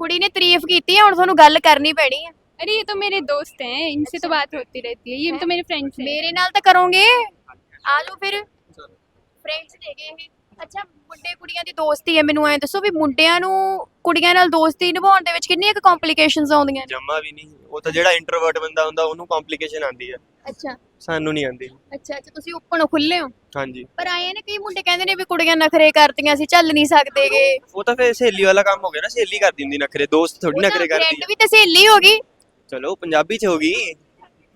ਕੁੜੀ ਨੇ ਤਾਰੀਫ ਕੀਤੀ ਹੈ ਹੁਣ ਤੁਹਾਨੂੰ ਗੱਲ ਕਰਨੀ ਪੈਣੀ ਹੈ अरे ये तो मेरे दोस्त हैं इनसे तो बात होती रहती है ये तो मेरे फ्रेंड्स हैं ਮੇਰੇ ਨਾਲ ਤਾਂ ਕਰੋਗੇ ਆ ਜਾਓ ਫਿਰ ਫਰੈਂਡਸ ਦੇ ਗਏ ਇਹ ਅੱਛਾ ਮੁੰਡੇ ਕੁੜੀਆਂ ਦੀ ਦੋਸਤੀ ਹੈ ਮੈਨੂੰ ਐਂ ਦੱਸੋ ਵੀ ਮੁੰਡਿਆਂ ਨੂੰ ਕੁੜੀਆਂ ਨਾਲ ਦੋਸਤੀ ਨਿਭਾਉਣ ਦੇ ਵਿੱਚ ਕਿੰਨੀਆਂ ਕੁ ਕੰਪਲਿਕੇਸ਼ਨਸ ਆਉਂਦੀਆਂ ਨੇ ਜਮਾ ਵੀ ਨਹੀਂ ਉਹ ਤਾਂ ਜਿਹੜਾ ਇੰਟਰੋਵਰਟ ਬੰਦਾ ਹੁੰਦਾ ਉਹਨੂੰ ਕੰਪਲਿਕੇਸ਼ਨ ਆਉਂਦੀ ਹੈ ਅੱਛਾ ਸਾਨੂੰ ਨਹੀਂ ਆਉਂਦੀ ਅੱਛਾ ਅੱਛਾ ਤੁਸੀਂ ਓਪਨ ਖੁੱਲੇ ਹੋ ਹਾਂਜੀ ਪਰ ਆਏ ਨੇ ਕਈ ਮੁੰਡੇ ਕਹਿੰਦੇ ਨੇ ਵੀ ਕੁੜੀਆਂ ਨਖਰੇ ਕਰਦੀਆਂ ਸੀ ਚੱਲ ਨਹੀਂ ਸਕਦੇਗੇ ਉਹ ਤਾਂ ਫਿਰ ਸਹੇਲੀ ਵਾਲਾ ਕੰਮ ਹੋ ਗਿਆ ਨਾ ਸਹੇਲੀ ਕਰਦੀ ਹੁੰਦੀ ਨਖਰੇ ਦੋਸਤ ਥੋੜੀ ਨਖਰੇ ਕਰਦੀ ਫਰੈਂਡ ਹੈ ਵੀ ਤਾਂ ਸਹੇਲੀ ਹੋ ਗਈ ਚਲੋ ਪੰਜਾਬੀ ਚ ਹੋ ਗਈ।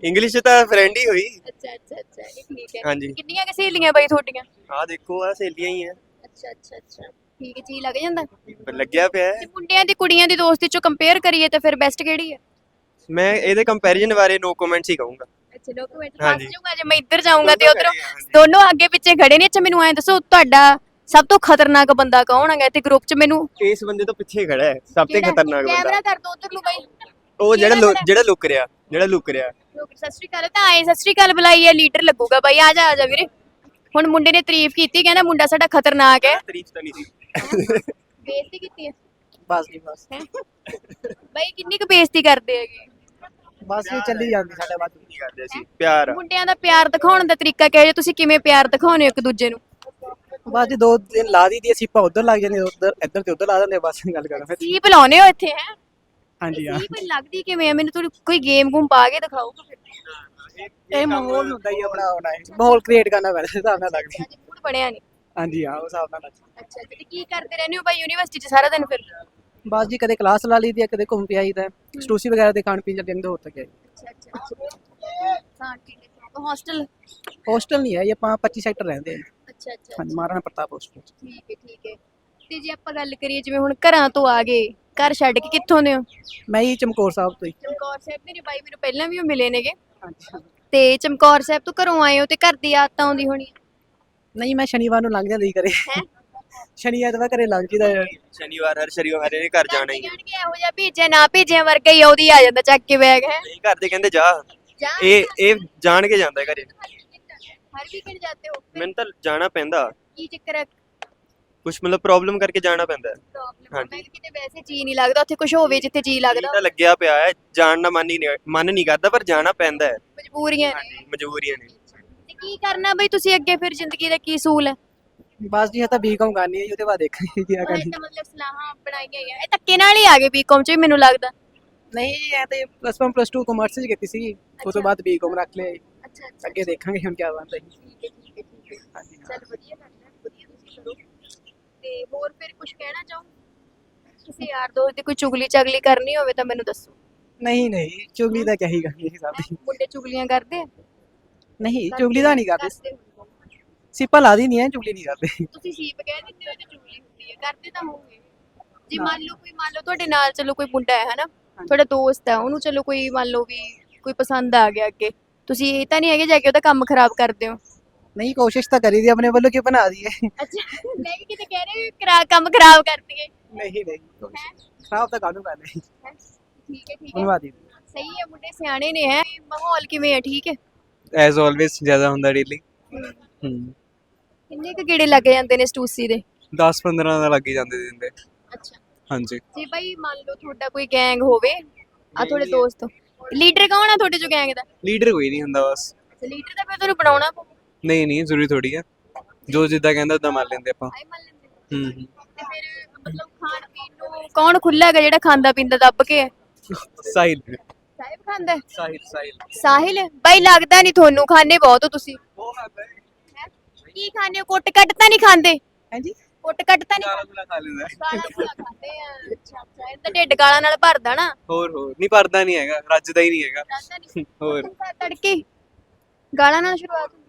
ਇੰਗਲਿਸ਼ ਤਾਂ ਫਰੈਂਡ ਹੀ ਹੋਈ। ਅੱਛਾ ਅੱਛਾ ਅੱਛਾ ਇਹ ਠੀਕ ਹੈ। ਹਾਂਜੀ। ਕਿੰਨੀਆਂ ਕੁ ਸਹੇਲੀਆਂ ਬਾਈ ਤੁਹਾਡੀਆਂ? ਆਹ ਦੇਖੋ ਆ ਸਹੇਲੀਆਂ ਹੀ ਆ। ਅੱਛਾ ਅੱਛਾ ਅੱਛਾ। ਠੀਕ ਹੈ ਜੀ ਲੱਗ ਜਾਂਦਾ? ਲੱਗਿਆ ਪਿਆ। ਹੈ ਤੇ ਮੁੰਡਿਆਂ ਕੁੜੀਆਂ ਦੀ ਦੋਸਤੀ ਚੋਂ ਕੰਪੇਅਰ ਕਰੀਏ ਤਾਂ ਫਿਰ ਬੈਸਟ ਕਿਹੜੀ ਹੈ? ਮੈਂ ਇਹਦੇ ਕੰਪੈਰੀਜ਼ਨ ਬਾਰੇ ਨੋ ਕਮੈਂਟਸ ਹੀ ਕਹੂੰਗਾ। ਅੱਛਾ ਡਾਕੂਮੈਂਟ ਹਾਂਜੀ। ਪਾਸ ਜਾਊਗਾ ਜੇ ਮੈਂ ਇੱਧਰ ਜਾਊਂਗਾ ਤੇ ਦੋਨੋਂ ਉਧਰੋਂ ਆ, ਹਾਂਜੀ। ਦੋਨੋਂ ਅੱਗੇ ਪਿੱਛੇ ਖੜੇ ਨੇ। ਅੱਛਾ ਮੈਨੂੰ ਐਂ ਦੱਸੋ ਤੁਹਾਡਾ ਸਭ ਤੋਂ ਖਤਰਨਾਕ ਬੰਦਾ ਕੌਣ ਹੈਗਾ ਇੱਥੇ ਗਰੁੱਪ 'ਚ? ਮੈਨੂੰ ਇਸ ਬੰਦੇ ਤੋਂ ਪਿੱਛੇ ਖੜਾ ਹੈ ਸਭ ਤੋਂ? ਖਤਰਨਾਕ ਬੰਦਾ। ਕੈਮਰਾ ਕਰ ਦੋ ਉਧਰ ਨੂੰ ਬਾਈ। ਉਹ ਜਿਹੜਾ ਲੁ-? ਜਿਹੜਾ ਲੁਕ ਰਿਹਾ ਜਿਹੜਾ ਲੁਕ ਰਿਹਾ। ਸਤਿ ਸ਼੍ਰੀ ਅਕਾਲ। ਤਾਂ ਆਏ ਸਤਿ ਸ਼੍ਰੀ ਅਕਾਲ ਬੁਲਾਈ ਹੈ ਲੀਡਰ ਲੱਗੂਗਾ ਬਾਈ। ਆ ਜਾ ਆ ਜਾ ਵੀਰੇ। ਹੁਣ ਮੁੰਡੇ ਨੇ ਤਾਰੀਫ ਕੀਤੀ ਕਹਿੰਦਾ ਮੁੰਡਾ ਸਾਡਾ ਖਤਰਨਾਕ ਹੈ। ਤਾਰੀਫ ਤਾਂ ਨਹੀਂ ਸੀ। ਬੇਇੱਜ਼ਤੀ ਕੀਤੀ ਹੈ? ਬਸ ਜੀ ਬਸ। ਬਾਈ ਕਿੰਨੀ ਕੁ ਬੇਇੱਜ਼ਤੀ ਕਰਦੇ ਹੈਗੇ? ਬਸ ਇਹ ਚੱਲੀ ਜਾਂਦੀ ਸਾਡੇ ਬਾਅਦ ਨਹੀਂ ਕਰਦੇ ਸੀ ਪਿਆਰ। ਆ। ਮੁੰਡਿਆਂ ਦਾ ਪਿਆਰ ਦਿਖਾਉਣ ਦਾ ਤਰੀਕਾ ਕਿਹੋ ਜਿਹਾ? ਤੁਸੀਂ ਕਿਵੇਂ ਪਿਆਰ ਦਿਖਾਉਂਦੇ ਹੋ ਇੱਕ ਦੂਜੇ ਨੂੰ? ਬਸ ਜੀ ਦੋ ਦਿਨ ਲਾ ਦੀ ਦੀ ਸੀਪਾ ਉਧਰ ਲੱਗ ਜਾਂਦੇ ਉਧਰ ਇੱਧਰ ਤੇ ਉਧਰ ਲਾ ਦਿੰਦੇ ਬਸ ਗੱਲ ਕਰਾਂ। ਫਿਰ ਸੀਪ ਲਾਉਨੇ ਹੋ ਇੱਥੇ ਹੈ? ਹਾਂਜੀ ਹਾਂ। ਸੀਪ ਲੱਗਦੀ ਕਿਵੇਂ ਆ? ਮੈਨੂੰ ਥੋੜੀ ਕੋਈ ਗੇਮ ਗੂਮ ਪਾ ਕੇ ਦਿਖਾਓ। ਇਹ ਮਾਹੌਲ ਹੁੰਦਾ ਹੀ ਆਪਣਾ ਹੋਣਾ ਹੈ ਮਾਹੌਲ ਕ੍ਰੀਏਟ ਕਰਨਾ ਪੈਣਾ ਇਸ ਹਿਸਾਬ ਨਾਲ ਲੱਗਦੀ। ਅੱਜ ਫੂਡ ਬਣਿਆ ਨਹੀਂ ਹਾਂਜੀ ਹਾਂ ਉਸ ਹਿਸਾਬ ਨਾਲ ਲੱਗਦੀ। ਅੱਛਾ ਤੇ ਕੀ ਕਰਦੇ ਰਹਿੰਦੇ ਹੋ ਭਾਈ ਯੂਨੀਵਰਸਿਟੀ 'ਚ ਸਾਰਾ ਦਿਨ ਫਿਰ? ਬਸ ਜੀ ਕਦੇ ਕਲਾਸ ਲਾ ਲਈ ਦੀ ਹੈ ਕਦੇ ਘੁੰਮ ਕੇ ਆਈਦਾ ਸਟੂਸੀ ਵਗੈਰਾ ਦੇ ਖਾਣ ਪੀਣ ਚੱਲ ਜਾਂਦੇ ਹੋਰ ਤਾਂ ਕਿਆ ਅੱਛਾ ਅੱਛਾ ਹਾਂ ਠੀਕ ਹੈ ਹੌਸਟਲ ਹੋਸਟਲ ਨਹੀਂ ਹੈ ਇਹ ਆਪਾਂ 25 ਸੈਕਟਰ ਰਹਿੰਦੇ ਹਾਂ। ਅੱਛਾ ਅੱਛਾ ਹਾਂਜੀ ਮਹਾਰਾਣਾ ਪ੍ਰਤਾਪ ਹੋਸਟਲ ਠੀਕ ਹੈ ਠੀਕ ਹੈ। ਤੇ ਜੇ ਆਪਾਂ ਗੱਲ ਕਰੀਏ ਜਿਵੇਂ ਹੁਣ ਘਰਾਂ ਤੋਂ ਆ ਗਏ ਘਰ ਛੱਡ ਕੇ ਕਿੱਥੋਂ ਦੇ ਹੋ? ਮੈਂ ਹੀ ਚਮਕੌਰ ਸਾਹਿਬ ਤੋਂ ਹੀ। ਚਮਕੌਰ ਸਾਹਿਬ ਮੇਰੇ ਬਾਈ ਮੈਨੂੰ ਪਹਿਲਾਂ ਵੀ ਉਹ ਮਿਲੇ ਨੇਗੇ। ਹਾਂਜੀ। ਤੇ ਚਮਕੌਰ ਸਾਹਿਬ ਤੋਂ ਘਰੋਂ ਆਏ ਹੋ ਤੇ ਘਰ ਦੀ ਯਾਦ ਤਾਂ ਆਉਂਦੀ ਹੋਣੀ ਨਹੀਂ ਮੈਂ ਸ਼ਨੀਵਾਰ ਨੂੰ ਲੰਘ ਜਾਂਦੀ ਘਰੇ। ਹੈ? ਸ਼ਨੀ ਐਤਵਾਰ ਘਰੇ ਲੰਘ ਜੀਦਾ ਸ਼ਨੀਵਾਰ ਹਰ ਸ਼ਨੀਵਾਰ ਇਹਨੇ ਘਰ ਜਾਣਾ ਹੀ। ਹੈ। ਜਾਣਗੇ ਇਹੋ ਜਿਹਾ ਭੇਜਿਆ ਨਾ ਭੇਜਿਆ ਵਰਗਾ ਹੀ ਉਹਦੀ ਆ ਜਾਂਦਾ ਚੱਕ ਕੇ ਬੈਗ ਹੈ? ਨਹੀਂ ਘਰ ਦੇ ਕਹਿੰਦੇ ਜਾ। ਇਹ ਇਹ ਜਾਣ ਕੇ ਜਾਂਦਾ ਹੈ ਘਰੇ। ਹਰ ਵੀਕਐਂਡ ਜਾਂਦੇ ਹੋ ਮੈਨੂੰ ਤਾਂ ਜਾਣਾ ਪੈਂਦਾ। ਕੀ ਚੱਕਰ ਹੈ? ਕੁਝ ਮਤਲਬ ਪ੍ਰੋਬਲਮ ਕਰਕੇ ਜਾਣਾ ਪੈਂਦਾ ਹੈ। ਪ੍ਰੋਬਲਮ ਹਾਂਜੀ। ਮੈਂ ਕਿਤੇ ਵੈਸੇ ਜੀ ਨਹੀਂ ਲੱਗਦਾ ਉੱਥੇ ਕੁਝ ਹੋਵੇ ਜਿੱਥੇ ਜੀ ਲੱਗਦਾ। ਤਾਂ ਲੱਗਿਆ ਪਿਆ ਹੈ ਜਾਣ ਦਾ ਮਨ ਹੀ ਨਹੀਂ ਮਨ ਨਹੀਂ ਕਰਦਾ ਪਰ ਜਾਣਾ ਪੈਂਦਾ ਹੈ। ਮਜਬੂਰੀਆਂ ਨੇ। ਮਜਬੂਰੀਆਂ ਨੇ। ਤੇ ਕੀ ਕਰਨਾ ਬਈ ਤੁਸੀਂ ਅੱਗੇ ਫਿਰ ਜ਼ਿੰਦਗੀ ਦਾ ਕੀ ਸੂਲ ਹੈ? ਬਸ ਜੀ ਇਹ ਤਾਂ ਬੀਕਾਮ ਕਰਨੀ ਹੈ ਜੀ, ਉਹਦੇ ਬਾਅਦ ਦੇਖਾਂਗੇ ਕੀ ਉਹ ਕਰਨੀ ਤਾਂ ਮਤਲਬ ਸਲਾਹਾਂ ਬਣਾਈਆਂ ਹੀ ਆ। ਇਹ ਧੱਕੇ ਨਾਲ ਹੀ ਆ ਗਏ ਬੀਕਾਮ ਚ ਵੀ ਮੈਨੂੰ ਲੱਗਦਾ। ਨਹੀਂ ਇਹ ਤਾਂ ਪਲੱਸ 1 ਪਲੱਸ 2 ਕਾਮਰਸ ਚ ਕੀਤੀ ਸੀ ਉਸ ਤੋਂ ਬਾਅਦ ਬੀਕਾਮ ਰੱਖ ਲਿਆ ਜੀ। ਅੱਛਾ ਅੱਛਾ। ਅੱਗੇ ਦੇਖਾਂਗੇ ਹੁਣ ਕੀ ਬਣਦਾ ਹੈ ਠੀਕ ਹੈ ਠੀਕ ਹੈ। ਚਲ ਵਧੀਆ ਗੱਲ ਤੇ ਹੋਰ ਫਿਰ ਕੁਝ ਕਹਿਣਾ ਚਾਹੋ ਕਿਸੇ ਯਾਰ ਦੋਸਤ ਦੀ ਕੋਈ ਚੁਗਲੀ ਚਗਲੀ ਕਰਨੀ ਹੋਵੇ ਤਾਂ ਮੈਨੂੰ ਦੱਸੋ। ਨਹੀਂ ਨਹੀਂ ਚੁਗਲੀ ਤਾਂ ਕਹੀ ਕਰਨੀ ਸੀ ਸਾਡੀ ਮੁੰਡੇ ਚੁਗਲੀਆਂ ਕਰਦੇ ਆ? ਨਹੀਂ ਚੁਗਲੀ ਤਾਂ ਨਹੀਂ ਕਰਦੇ। ਹੋਣਗੇ। ਸਿੱਪਾ ਲਾ ਦੀ ਨਹੀਂ ਹੈ ਚੁਗਲੀ ਨਹੀਂ ਕਰਦੇ। ਤੁਸੀਂ ਸੀਪ ਕਹਿ ਦਿੰਦੇ ਹੋ ਤੇ ਚੁਗਲੀ ਹੁੰਦੀ ਹੈ। ਕਰਦੇ ਤਾਂ ਹੋਗੇ ਜੇ ਮੰਨ ਲਓ ਕੋਈ ਮੰਨ ਲਓ ਤੁਹਾਡੇ ਨਾਲ ਚਲੋ ਕੋਈ ਮੁੰਡਾ ਹੈ ਹਨਾ? ਤੁਹਾਡਾ ਦੋਸਤ ਹੈ ਉਹਨੂੰ ਚਲੋ ਕੋਈ ਮੰਨ ਲਓ ਵੀ ਕੋਈ ਪਸੰਦ ਆ ਗਿਆ ਅੱਗੇ। ਤੁਸੀਂ ਇਹ ਤਾਂ ਨਹੀਂ ਹੈਗੇ ਜਾ ਕੇ ਉਹਦਾ ਕੰਮ ਖਰਾਬ ਕਰਦੇ ਹੋ। ਨਹੀਂ ਕੋਸ਼ਿਸ਼ ਤਾਂ ਕਰੀ ਦੀ ਆਪਣੇ ਵੱਲੋਂ ਕਿ ਬਣਾ ਦਈਏ। ਅੱਛਾ ਮੈਂ ਵੀ ਕਿਤੇ ਕਹਿ ਰਹੇ ਕਰਾ ਕੰਮ ਖਰਾਬ ਕਰ ਦਈਏ। ਨਹੀਂ ਨਹੀਂ ਖਰਾਬ ਤਾਂ ਕਾਹਨੂੰ ਕਰਨਾ ਠੀਕ ਹੈ ਠੀਕ ਹੈ। ਬਣਵਾ ਦੀ ਸਹੀ ਹੈ ਮੁੰਡੇ ਸਿਆਣੇ ਨੇ ਹੈ? ਮਾਹੌਲ ਕਿਵੇਂ ਹੈ ਠੀਕ ਹੈ? ਐਜ਼ ਆਲਵੇਸ ਜ਼ਿਆਦਾ ਹੁੰਦਾ ਡੇਲੀ ਹੂੰ। ਕਿੰਨੇ ਕੁ ਲੱਗ ਜਾਂਦੇ ਨੇ ਸਟੂਸੀ ਦੇ? 10 15 ਦਾ ਲੱਗ ਹੀ ਜਾਂਦੇ ਦਿੰਦੇ ਅੱਛਾ। ਹਾਂਜੀ। ਜੇ ਬਾਈ ਮੰਨ ਲਓ ਤੁਹਾਡਾ ਕੋਈ ਗੈਂਗ ਹੋਵੇ ਆ ਤੁਹਾਡੇ ਦੋਸਤ। ਲੀਡਰ ਕੌਣ ਆ ਤੁਹਾਡੇ ਚੋਂ ਗੈਂਗ ਦਾ? ਲੀਡਰ ਕੋਈ ਨਹੀਂ ਹੁੰਦਾ ਬਸ। ਲੀਡਰ ਤਾਂ ਫਿਰ ਤੁਹਾਨੂੰ ਬਣਾਉਣਾ ਪਊ। ਨਹੀਂ ਨਹੀਂ ਜ਼ਰੂਰੀ ਥੋੜੀ ਹੈ ਜੋ ਜਿੱਦਾਂ ਕਹਿੰਦਾ ਉਦਾਂ ਮੰਨ ਲੈਂਦੇ ਆਪਾਂ। ਆਈ ਮੰਨ ਲੈਂਦੇ। ਹੂੰ ਹੂੰ। ਤੇ ਫਿਰ ਮਤਲਬ ਖਾਣ ਪੀਣ ਨੂੰ ਕੌਣ ਖੁੱਲਾ ਹੈਗਾ ਜਿਹੜਾ ਖਾਂਦਾ ਪੀਂਦਾ ਦੱਬ ਕੇ? ਹੈ ਸਾਹਿਲ ਸਾਹਿਬ ਖਾਂਦਾ ਹੈ? ਸਾਹਿਲ ਸਾਹਿਲ। ਸਾਹਿਲ? ਬਾਈ ਲੱਗਦਾ ਨਹੀਂ ਤੁਹਾਨੂੰ ਖਾਣੇ ਬਹੁਤ ਹੋ ਤੁਸੀਂ। ਹੈਂ? ਕੀ ਖਾਣੇ ਹੋ? ਕੁੱਟ ਕੱਟ ਤਾਂ ਨਹੀਂ ਖਾਂਦੇ? ਹਾਂਜੀ? ਕੁੱਟ ਕੱਟ ਤਾਂ ਨਹੀਂ ਗੁਲਾ ਖਾ ਲੈਂਦਾ ਗਾਲਾਂ ਗੂਲਾਂ ਖਾਂਦੇ ਆ। ਅੱਛਾ ਅੱਛਾ। ਇਹ ਤਾਂ ਢਿੱਡ ਗਾਲਾਂ ਨਾਲ ਭਰਦਾ ਨਾ। ਹੋਰ ਹੋਰ। ਨਹੀਂ ਪਰਦਾ ਨਹੀਂ ਹੈਗਾ। ਰੱਜਦਾ ਹੀ ਨਹੀਂ ਹੈਗਾ। ਨਹੀਂ। ਹੋਰ। ਤੜਕੇ। ਗਾਲਾਂ ਨਾਲ ਸ਼ੁਰੂਆਤ ਹੁੰਦੀ